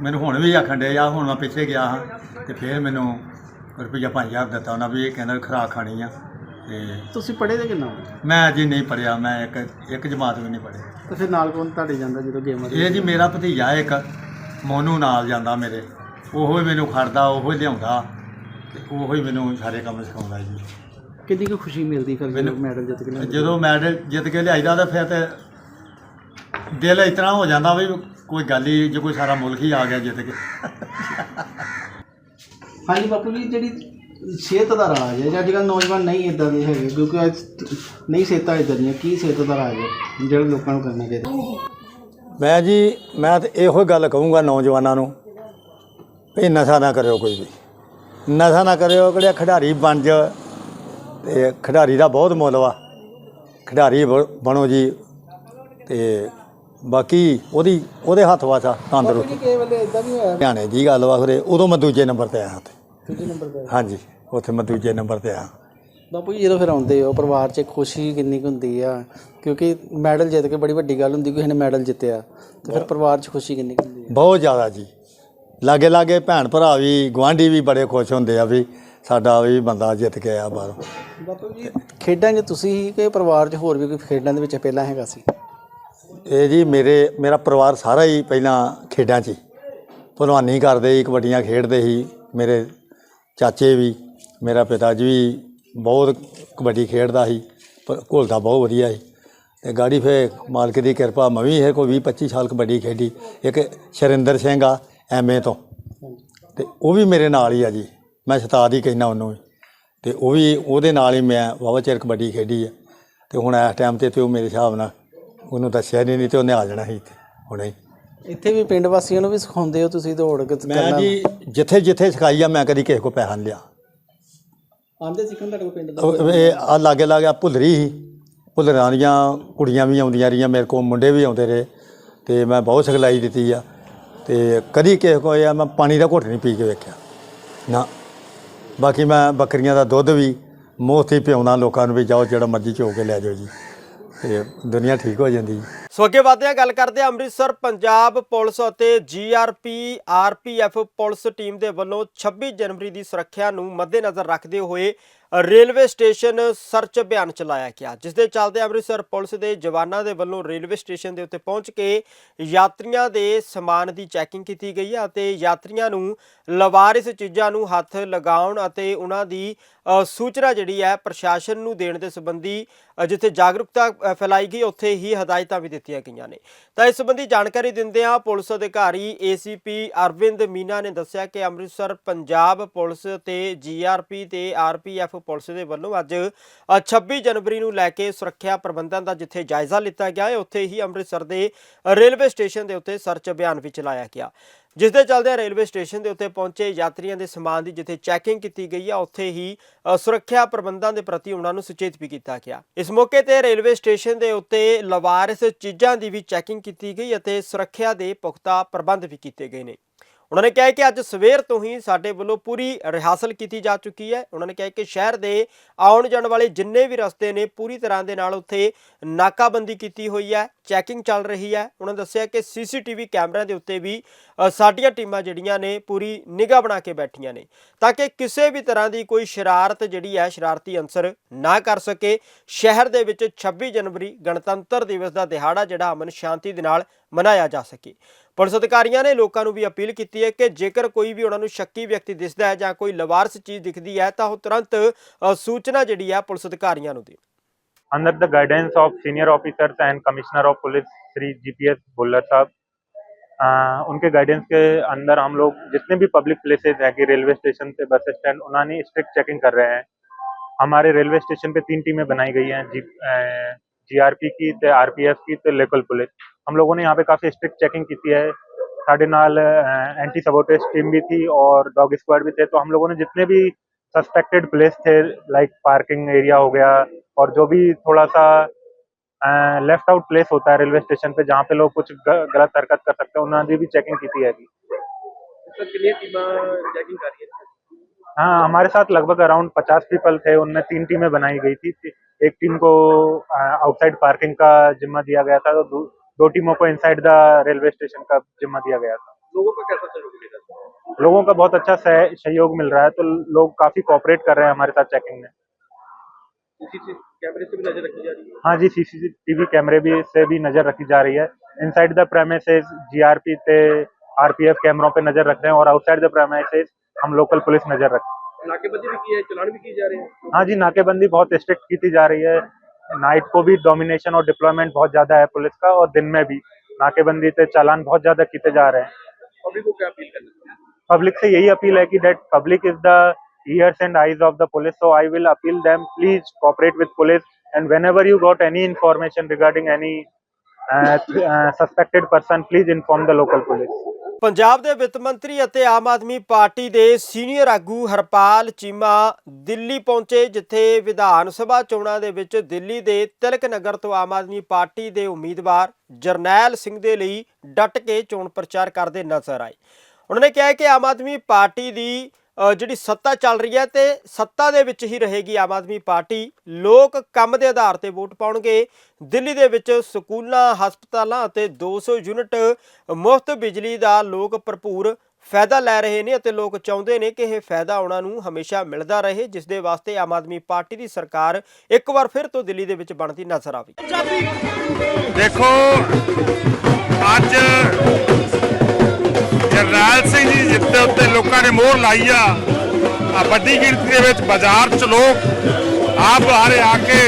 ਮੈਨੂੰ ਹੁਣ ਵੀ ਆਖਣ ਡਿਆ ਆ ਹੁਣ ਮੈਂ ਪਿੱਛੇ ਗਿਆ ਹਾਂ ਤੇ ਫਿਰ ਮੈਨੂੰ ਰੁਪਈਆ 5000 ਦਿੱਤਾ ਉਹਨਾਂ ਵੀ ਇਹ ਕਹਿੰਦਾ ਖੁਰਾਕ ਖਾਣੀ ਆ ਤੇ ਤੁਸੀਂ ਪੜ੍ਹੇ ਦੇ ਕਿੰਨਾ ਹੋ? ਮੈਂ ਜੀ ਨਹੀਂ ਪੜਿਆ ਮੈਂ ਇੱਕ ਇੱਕ ਜਮਾਤ ਵੀ ਨਹੀਂ ਪੜ੍ਹੀ ਤੇ ਫਿਰ ਨਾਲ ਕੌਣ ਤੁਹਾਡੇ ਜਾਂਦਾ ਜਦੋਂ ਗੇਮਾਂ ਇਹ ਜੀ ਮੇਰਾ ਭਤੀਜਾ ਇੱਕ ਮੋਨੂ ਨਾਲ ਜਾਂਦਾ ਮੇਰੇ ਉਹੋ ਹੀ ਮੈਨੂੰ ਖੜਦਾ ਉਹੋ ਹੀ ਲਿਆਉਂਦਾ ਤੇ ਉਹੋ ਹੀ ਮੈਨੂੰ ਸਾਰੇ ਕੰਮ ਸਿਖਾਉਂਦਾ ਜੀ ਕਿੰਨੀ ਕੁ ਖੁਸ਼ੀ ਮਿਲਦੀ ਫਿਰ ਜਦੋਂ ਮੈਡਲ ਜਿੱਤ ਕੇ ਲਿਆਉਂਦੇ? ਜਦੋਂ ਮੈਡਲ ਜਿੱਤ ਕੇ ਲਿਆਈਦਾ ਤਾਂ ਫਿਰ ਤੇ ਦਿਲ ਤਰ੍ਹਾਂ ਹੋ ਜਾਂਦਾ ਵੀ ਕੋਈ ਗੱਲ ਹੀ ਜੇ ਕੋਈ ਸਾਰਾ ਮੁਲਕ ਹੀ ਆ ਗਿਆ ਜਿੱਤ ਕੇ। ਹਾਂਜੀ ਬਾਪੂ ਜੀ ਜਿਹੜੀ ਸਿਹਤ ਦਾ ਰਾਜ ਹੈ ਅੱਜ ਕੱਲ੍ਹ ਨੌਜਵਾਨ ਨਹੀਂ ਇਦਾਂ ਦੇ ਹੈਗੇ ਕਿਉਂਕਿ ਅੱਜ ਨਹੀਂ ਸਿਹਤਾਂ ਇਦਾਂ ਦੀਆਂ ਕੀ ਸਿਹਤ ਦਾ ਰਾਜ ਹੈ ਜਿਹੜਾ ਲੋਕਾਂ ਨੂੰ ਕਰਨਾ ਚਾਹੀਦਾ? ਮੈਂ ਜੀ ਮੈਂ ਤੇ ਇਹੋ ਗੱਲ ਕਹੂੰਗਾ ਨੌਜਵਾਨਾਂ ਨੂੰ ਵੀ ਨਸ਼ਾ ਨਾ ਕਰਿਓ ਕੋਈ ਵੀ। ਨਸ਼ਾ ਨਾ ਕਰਿਓ ਕਿਹੜਾ ਖਿਡਾਰੀ ਬਣ ਜਾ। ਤੇ ਖਿਡਾਰੀ ਦਾ ਬਹੁਤ ਮੁੱਲ ਵਾ। ਖਿਡਾਰੀ ਬ- ਬਣੋ ਜੀ। ਤੇ ਬਾਕੀ ਉਹਦੀ ਉਹਦੇ ਹੱਥ ਵਾਸਾ ਤੰਦਰੁਸਤ ਕਿਸੇ ਵੇਲੇ ਇਦਾਂ ਵੀ ਹੋਇਆ। ਹਰਿਆਣੇ ਦੀ ਗੱਲ ਵਾ ਖਰੇ ਉਦੋਂ ਮੈਂ ਦੂਜੇ ਨੰਬਰ ਤੇ ਆਇਆ ਉੱਥੇ। ਦੂਜੇ ਨੰਬਰ ਤੇ ਹਾਂਜੀ ਉੱਥੇ ਮੈਂ ਦੂਜੇ ਨੰਬਰ ਤੇ ਆਇਆ। ਬਾਪੂ ਜੀ ਜਦੋਂ ਫਿਰ ਆਉਂਦੇ ਹੋ ਪਰਿਵਾਰ 'ਚ ਖੁਸ਼ੀ ਕਿੰਨੀ ਕੁ ਹੁੰਦੀ ਆ? ਕਿਉਂਕਿ ਮੈਡਲ ਜਿੱਤ ਕੇ ਬੜੀ ਵੱਡੀ ਗੱਲ ਹੁੰਦੀ ਕਿਸੇ ਨੇ ਮੈਡਲ ਜਿੱਤਿਆ। ਤੇ ਫਿਰ ਪਰਿਵਾਰ 'ਚ ਖੁਸ਼ੀ ਕਿੰਨੀ ਕੁ ਹੁੰਦੀ ਹੈ ਬਹੁਤ ਜ਼ਿਆਦਾ ਜੀ। ਲਾਗੇ ਲਾਗੇ ਭੈਣ ਭਰਾ ਵੀ ਗੁਆਂਢੀ ਵੀ ਬੜੇ ਖੁਸ਼ ਹੁੰਦੇ ਆ ਵੀ ਸਾਡਾ ਵੀ ਬੰਦਾ ਜਿੱਤ ਕੇ ਆਇਆ ਬਾਹਰੋਂ। ਬਾਪੂ ਜੀ ਖੇਡਾਂ 'ਚ ਤੁਸੀਂ ਹੀ ਕਿ ਪਰਿਵਾਰ 'ਚ ਹੋਰ ਵੀ ਕੋਈ ਖੇਡਾਂ ਦੇ ਵਿੱਚ ਪਹਿਲਾਂ ਹੈਗਾ ਸੀ? ਇਹ ਜੀ ਮੇਰੇ, ਮੇਰਾ ਪਰਿਵਾਰ ਸਾਰਾ ਹੀ ਪਹਿਲਾਂ ਖੇਡਾਂ 'ਚ ਹੀ। ਭਲਵਾਨੀ ਕਰਦੇ ਸੀ, ਕਬੱਡੀਆਂ ਖੇਡਦੇ ਸੀ, ਮੇਰੇ ਚਾਚੇ ਵੀ, ਮੇਰਾ ਪਿਤਾ ਜੀ ਵੀ ਬਹੁਤ ਕਬੱਡੀ ਖੇਡਦਾ ਸੀ ਪਰ ਘੁਲਦਾ ਬਹੁਤ ਵਧੀਆ ਸੀ। ਤੇ ਗਾੜੀ ਫੇ ਮਾਲਕ ਦੀ ਕਿਰਪਾ, ਮੈਂ ਵੀ ਇਹ ਕੋਈ 20 25 ਸਾਲ ਕਬੱਡੀ ਖੇਡੀ। ਇੱਕ ਸ਼ਰਿੰਦਰ ਸਿੰਘ ਆ ਐਮਏ ਤੋਂ। ਤੇ ਉਹ ਵੀ ਮੇਰੇ ਨਾਲ ਹੀ ਆ ਜੀ। ਮੈਂ ਸ਼ਤਾਦ ਹੀ ਕਹਿਣਾ ਉਹਨੂੰ ਵੀ। ਤੇ ਉਹ ਵੀ, ਉਹਦੇ ਨਾਲ ਹੀ ਮੈਂ ਵਾਹਵਾ ਚਿਰ ਕਬੱਡੀ ਖੇਡੀ ਆ। ਤੇ ਹੁਣ ਇਸ ਟਾਈਮ ਤੇ ਤੇ ਉਹ ਮੇਰੇ ਹਿਸਾਬ ਨਾਲ ਉਹਨੂੰ ਦੱਸਿਆ ਨਹੀਂ ਨਹੀਂ ਤੇ ਉਹਨੇ ਆ ਜਾਣਾ ਸੀ ਇੱਥੇ ਹੁਣੇ ਹੀ। ਇੱਥੇ ਵੀ ਪਿੰਡ ਵਾਸੀਆਂ ਨੂੰ ਵੀ ਸਿਖਾਉਂਦੇ ਹੋ ਤੁਸੀਂ ਦੌੜ ਕੇ ਮੈਂ ਜੀ ਜਿੱਥੇ ਜਿੱਥੇ ਸਿਖਾਈ ਆ ਮੈਂ ਕਦੀ ਕਿਸੇ ਕੋ ਪੈਸਾ ਨਹੀਂ ਲਿਆ। ਆਂਦੇ ਸਿੱਖਣ ਤੁਹਾਡੇ ਕੋਲ ਪਿੰਡ ਦਾ ਉਹ ਇਹ ਆ ਲਾਗੇ ਲਾਗੇ ਭੁੱਲਰੀ ਸੀ। ਭੁੱਲਰਾਂ ਦੀਆਂ ਕੁੜੀਆਂ ਵੀ ਆਉਂਦੀਆਂ ਰਹੀਆਂ ਮੇਰੇ ਕੋਲ ਮੁੰਡੇ ਵੀ ਆਉਂਦੇ ਰਹੇ ਤੇ ਮੈਂ ਬਹੁਤ ਸਿਖਲਾਈ ਦਿੱਤੀ ਆ। ਤੇ ਕਦੀ ਕਿਸੇ ਕੋ ਇਹ ਮੈਂ ਪਾਣੀ ਦਾ ਘੁੱਟ ਨਹੀਂ ਪੀ ਕੇ ਵੇਖਿਆ। ਨਾ। ਬਾਕੀ ਮੈਂ ਬੱਕਰੀਆਂ ਦਾ ਦੁੱਧ ਵੀ ਮੁਫਤ ਹੀ ਪਿਆਉਣਾ ਲੋਕਾਂ ਨੂੰ ਵੀ ਜਾਓ ਜਿਹੜਾ ਮਰਜ਼ੀ ਚੋ ਕੇ ਲੈ ਜਾਓ ਜੀ। ਤੇ ਦੁਨੀਆ ਠੀਕ ਹੋ ਜਾਂਦੀ। ਸੋ ਅੱਗੇ ਵਧਦੇ ਹਾਂ, ਗੱਲ ਕਰਦੇ ਹਾਂ ਅੰਮ੍ਰਿਤਸਰ, ਪੰਜਾਬ ਪੁਲਿਸ ਅਤੇ ਜੀਆਰਪੀ ਆਰਪੀਐਫ ਪੁਲਿਸ ਟੀਮ ਦੇ ਵੱਲੋਂ 26 ਜਨਵਰੀ ਦੀ ਸੁਰੱਖਿਆ ਨੂੰ ਮੱਦੇਨਜ਼ਰ ਰੱਖਦੇ ਹੋਏ ਰੇਲਵੇ ਸਟੇਸ਼ਨ ਸਰਚ ਅਭਿਆਨ ਚਲਾਇਆ ਗਿਆ, ਜਿਸ ਦੇ ਚੱਲਦੇ ਅੰਮ੍ਰਿਤਸਰ ਪੁਲਿਸ ਦੇ ਜਵਾਨਾਂ ਦੇ ਵੱਲੋਂ ਰੇਲਵੇ ਸਟੇਸ਼ਨ ਦੇ ਉੱਤੇ ਪਹੁੰਚ ਕੇ ਯਾਤਰੀਆਂ ਦੇ ਸਮਾਨ ਦੀ ਚੈਕਿੰਗ ਕੀਤੀ ਗਈ ਹੈ ਅਤੇ ਯਾਤਰੀਆਂ ਨੂੰ ਲਵਾਰਿਸ ਚੀਜ਼ਾਂ ਨੂੰ ਹੱਥ ਲਗਾਉਣ ਅਤੇ ਉਹਨਾਂ ਦੀ ਸੂਚਨਾ ਜਿਹੜੀ ਹੈ ਪ੍ਰਸ਼ਾਸਨ ਨੂੰ ਦੇਣ ਦੇ ਸੰਬੰਧੀ ਜਿੱਥੇ ਜਾਗਰੂਕਤਾ ਫੈਲਾਈ ਗਈ ਉੱਥੇ ਹੀ ਹਦਾਇਤਾਂ ਵੀ ਦਿੱਤੀਆਂ ਗਈਆਂ ਨੇ। ਤਾਂ ਇਸ ਸੰਬੰਧੀ ਜਾਣਕਾਰੀ ਦਿੰਦਿਆਂ ਪੁਲਿਸ ਅਧਿਕਾਰੀ ਏਸੀਪੀ ਅਰਵਿੰਦ ਮੀਨਾ ਨੇ ਦੱਸਿਆ ਕਿ ਅੰਮ੍ਰਿਤਸਰ ਪੰਜਾਬ ਪੁਲਿਸ ਤੇ ਜੀਆਰਪੀ ਤੇ ਆਰਪੀਐਫ ਪੁਲਿਸ ਦੇ ਵੱਲੋਂ ਅੱਜ ਅ, 26 ਜਨਵਰੀ ਨੂੰ ਲੈ ਕੇ ਸੁਰੱਖਿਆ ਪ੍ਰਬੰਧਾਂ ਦਾ ਜਿੱਥੇ ਜਾਇਜ਼ਾ ਲਿੱਤਾ ਗਿਆ ਹੈ ਉੱਥੇ ਹੀ ਅੰਮ੍ਰਿਤਸਰ ਦੇ ਰੇਲਵੇ ਸਟੇਸ਼ਨ ਦੇ ਉੱਤੇ ਸਰਚ ਅਭਿਆਨ ਵੀ ਚਲਾਇਆ ਗਿਆ। ਜਿਸ ਦੇ ਚੱਲਦੇ ਰੇਲਵੇ ਸਟੇਸ਼ਨ ਦੇ ਉੱਤੇ ਪਹੁੰਚੇ ਯਾਤਰੀਆਂ ਦੇ ਸਮਾਨ ਦੀ ਜਿੱਥੇ ਚੈਕਿੰਗ ਕੀਤੀ ਗਈ ਆ, ਉੱਥੇ ਹੀ ਸੁਰੱਖਿਆ ਪ੍ਰਬੰਧਾਂ ਦੇ ਪ੍ਰਤੀ ਉਹਨਾਂ ਨੂੰ ਸੁਚੇਤ ਵੀ ਕੀਤਾ ਗਿਆ। ਇਸ ਮੌਕੇ ਤੇ ਰੇਲਵੇ ਸਟੇਸ਼ਨ ਦੇ ਉੱਤੇ ਲਵਾਰਿਸ ਚੀਜ਼ਾਂ ਦੀ ਵੀ ਚੈਕਿੰਗ ਕੀਤੀ ਗਈ ਅਤੇ ਸੁਰੱਖਿਆ ਦੇ ਪੁਖਤਾ ਪ੍ਰਬੰਧ ਵੀ ਕੀਤੇ ਗਏ ਨੇ। ਉਹਨਾਂ ਨੇ ਕਿਹਾ ਕਿ ਅੱਜ ਸਵੇਰ ਤੋਂ ਹੀ ਸਾਡੇ ਵੱਲੋਂ ਪੂਰੀ ਰਿਹਾਸਲ ਕੀਤੀ ਜਾ ਚੁੱਕੀ ਹੈ। ਉਹਨਾਂ ਨੇ ਕਿਹਾ ਕਿ ਸ਼ਹਿਰ ਦੇ ਆਉਣ ਜਾਣ ਵਾਲੇ ਜਿੰਨੇ ਵੀ ਰਸਤੇ ਨੇ, ਪੂਰੀ ਤਰ੍ਹਾਂ ਦੇ ਨਾਲ ਉੱਥੇ ਨਾਕਾਬੰਦੀ ਕੀਤੀ ਹੋਈ ਹੈ, ਚੈਕਿੰਗ ਚੱਲ ਰਹੀ ਹੈ। ਉਹਨਾਂ ਦੱਸਿਆ ਕਿ ਸੀਸੀਟੀਵੀ ਕੈਮਰਿਆਂ ਦੇ ਉੱਤੇ ਵੀ ਸਾਡੀਆਂ ਟੀਮਾਂ ਜਿਹੜੀਆਂ ਨੇ, ਪੂਰੀ ਨਿਗਾਹ ਬਣਾ ਕੇ ਬੈਠੀਆਂ ਨੇ ਤਾਂ ਕਿ ਕਿਸੇ ਵੀ ਤਰ੍ਹਾਂ ਦੀ ਕੋਈ ਸ਼ਰਾਰਤ ਜਿਹੜੀ ਹੈ, ਸ਼ਰਾਰਤੀ ਅੰਸਰ ਨਾ ਕਰ ਸਕੇ। ਸ਼ਹਿਰ ਦੇ ਵਿੱਚ 26 ਜਨਵਰੀ ਗਣਤੰਤਰ ਦਿਵਸ ਦਾ ਦਿਹਾੜਾ ਜਿਹੜਾ ਅਮਨ ਸ਼ਾਂਤੀ ਦੇ ਨਾਲ ਮਨਾਇਆ ਜਾ ਸਕੇ। ਪੁਲਿਸ ਅਧਿਕਾਰੀਆਂ ਨੇ ਲੋਕਾਂ ਨੂੰ ਵੀ ਅਪੀਲ ਕੀਤੀ ਹੈ ਕਿ ਜੇਕਰ ਕੋਈ ਵੀ ਉਹਨਾਂ ਨੂੰ ਸ਼ੱਕੀ ਵਿਅਕਤੀ ਦਿਸਦਾ ਹੈ ਜਾਂ ਕੋਈ ਲਵਾਰਸ ਚੀਜ਼ ਦਿਖਦੀ ਹੈ ਤਾਂ ਉਹ ਤੁਰੰਤ ਅ, ਸੂਚਨਾ ਜਿਹੜੀ ਹੈ ਪੁਲਿਸ ਅਧਿਕਾਰੀਆਂ ਨੂੰ ਦੇਣ under the guidance of senior officers and commissioner of police Shri GPS Bullar साहब अ, उनके गाइडेंस के अंदर हम लोग जितने भी पब्लिक प्लेसेस हैं कि रेलवे स्टेशन पे बस स्टैंड उन्होंने स्ट्रिक्ट चेकिंग कर रहे हैं हमारे रेलवे स्टेशन पे तीन टीमें बनाई गई हैं जी जीआरपी की तो आरपीएफ की तो लोकल पुलिस हम लोगों ने यहाँ पे काफ़ी स्ट्रिक्ट चेकिंग की है। साढ़े नाल एंटी सबोटेज टीम भी थी और डॉग स्क्वाड भी थे। तो हम लोगों ने जितने भी सस्पेक्टेड प्लेस थे लाइक पार्किंग एरिया हो गया और जो भी थोड़ा सा लेफ़्ट आउट प्लेस होता है रेलवे स्टेशन पे, जहाँ पे लोग कुछ गलत हरकत कर सकते हैं, उन्होंने भी चेकिंग की थी है? हाँ हमारे साथ लगभग अराउंड पचास पीपल थे उनमें तीन टीमें बनाई गई थी एक टीम को आउटसाइड पार्किंग का जिम्मा दिया गया था तो दो, दो टीमों को इनसाइड द रेलवे स्टेशन का जिम्मा दिया गया था। लोगों का कैसा सहयोग लोगों का बहुत अच्छा सहयोग मिल रहा है तो लोग काफ़ी कोऑपरेट कर रहे हैं हमारे साथ चेकिंग में। कैमरे से भी नज़र रखी जा रही है? हाँ जी सीसीटीवी कैमरे भी से भी नज़र रखी जा रही है। इनसाइड द प्रेमिसेस जीआरपी ते आरपीएफ कैमरों पे नज़र रख रहे हैं और आउटसाइड द प्रेमिसेस हम लोकल पुलिस नज़र रखते नाकेबंदी भी की है चलान भी की जा रही है? हाँ जी नाकेबंदी बहुत स्ट्रिक्ट की जा रही है। नाइट को भी डोमिनेशन और डिप्लॉयमेंट बहुत ज़्यादा है पुलिस का और दिन में भी। नाकेबंदी से चालान बहुत ज़्यादा किए जा रहे हैं। पब्लिक से यही अपील है कि that public is the ears and eyes of the police so I will appeal them please cooperate with police and whenever you got any information regarding any suspected person please inform the local police Punjab ਦੇ ਵਿੱਤ ਮੰਤਰੀ ਅਤੇ Aam Aadmi party ਦੇ senior ਆਗੂ ਹਰਪਾਲ ਚੀਮਾ ਦਿੱਲੀ ਪਹੁੰਚੇ, ਜਿੱਥੇ ਵਿਧਾਨ ਸਭਾ ਚੋਣਾਂ ਦੇ ਵਿੱਚ ਦਿੱਲੀ ਦੇ ਤਿਲਕ ਨਗਰ ਤੋਂ ਆਮ ਆਦਮੀ ਪਾਰਟੀ ਦੇ ਉਮੀਦਵਾਰ ਜਰਨੈਲ ਸਿੰਘ ਦੇ ਲਈ ਡਟ ਕੇ ਚੋਣ ਪ੍ਰਚਾਰ ਕਰਦੇ ਨਜ਼ਰ ਆਏ। ਉਹਨਾਂ ਨੇ ਕਿਹਾ ਕਿ ਆਮ ਆਦਮੀ ਪਾਰਟੀ ਦੀ ਜਿਹੜੀ ਸੱਤਾ ਚੱਲ ਰਹੀ ਹੈ ਤੇ ਸੱਤਾ ਦੇ ਵਿੱਚ ਹੀ ਰਹੇਗੀ ਆਮ ਆਦਮੀ ਪਾਰਟੀ। ਲੋਕ ਕੰਮ ਦੇ ਆਧਾਰ ਤੇ ਵੋਟ ਪਾਉਣਗੇ। ਦਿੱਲੀ ਦੇ ਵਿੱਚ ਸਕੂਲਾਂ, ਹਸਪਤਾਲਾਂ ਅਤੇ 200 ਯੂਨਿਟ ਮੁਫਤ ਬਿਜਲੀ ਦਾ ਲੋਕ ਭਰਪੂਰ ਫਾਇਦਾ ਲੈ ਰਹੇ ਨੇ ਅਤੇ ਲੋਕ ਚਾਹੁੰਦੇ ਨੇ ਕਿ ਇਹ ਫਾਇਦਾ ਉਹਨਾਂ ਨੂੰ ਹਮੇਸ਼ਾ ਮਿਲਦਾ ਰਹੇ, ਜਿਸ ਦੇ ਵਾਸਤੇ ਆਮ ਆਦਮੀ ਪਾਰਟੀ ਦੀ ਸਰਕਾਰ ਇੱਕ ਵਾਰ ਫਿਰ ਤੋਂ ਦਿੱਲੀ ਦੇ ਵਿੱਚ ਬਣਦੀ ਨਜ਼ਰ ਆਵੇ ਦੇਖੋ, ਅੱਜ ਜਰਨੈਲ ਸਿੰਘ ਜੀ ਜਿੱਤ ਦੇ ਉੱਤੇ ਲੋਕਾਂ ਨੇ ਮੋਹਰ ਲਾਈ ਆ ਆ ਵੱਡੀ ਗਿਣਤੀ ਦੇ ਵਿੱਚ ਬਾਜ਼ਾਰ 'ਚ ਲੋਕ ਆਪ ਬਾਹਰ ਆ ਕੇ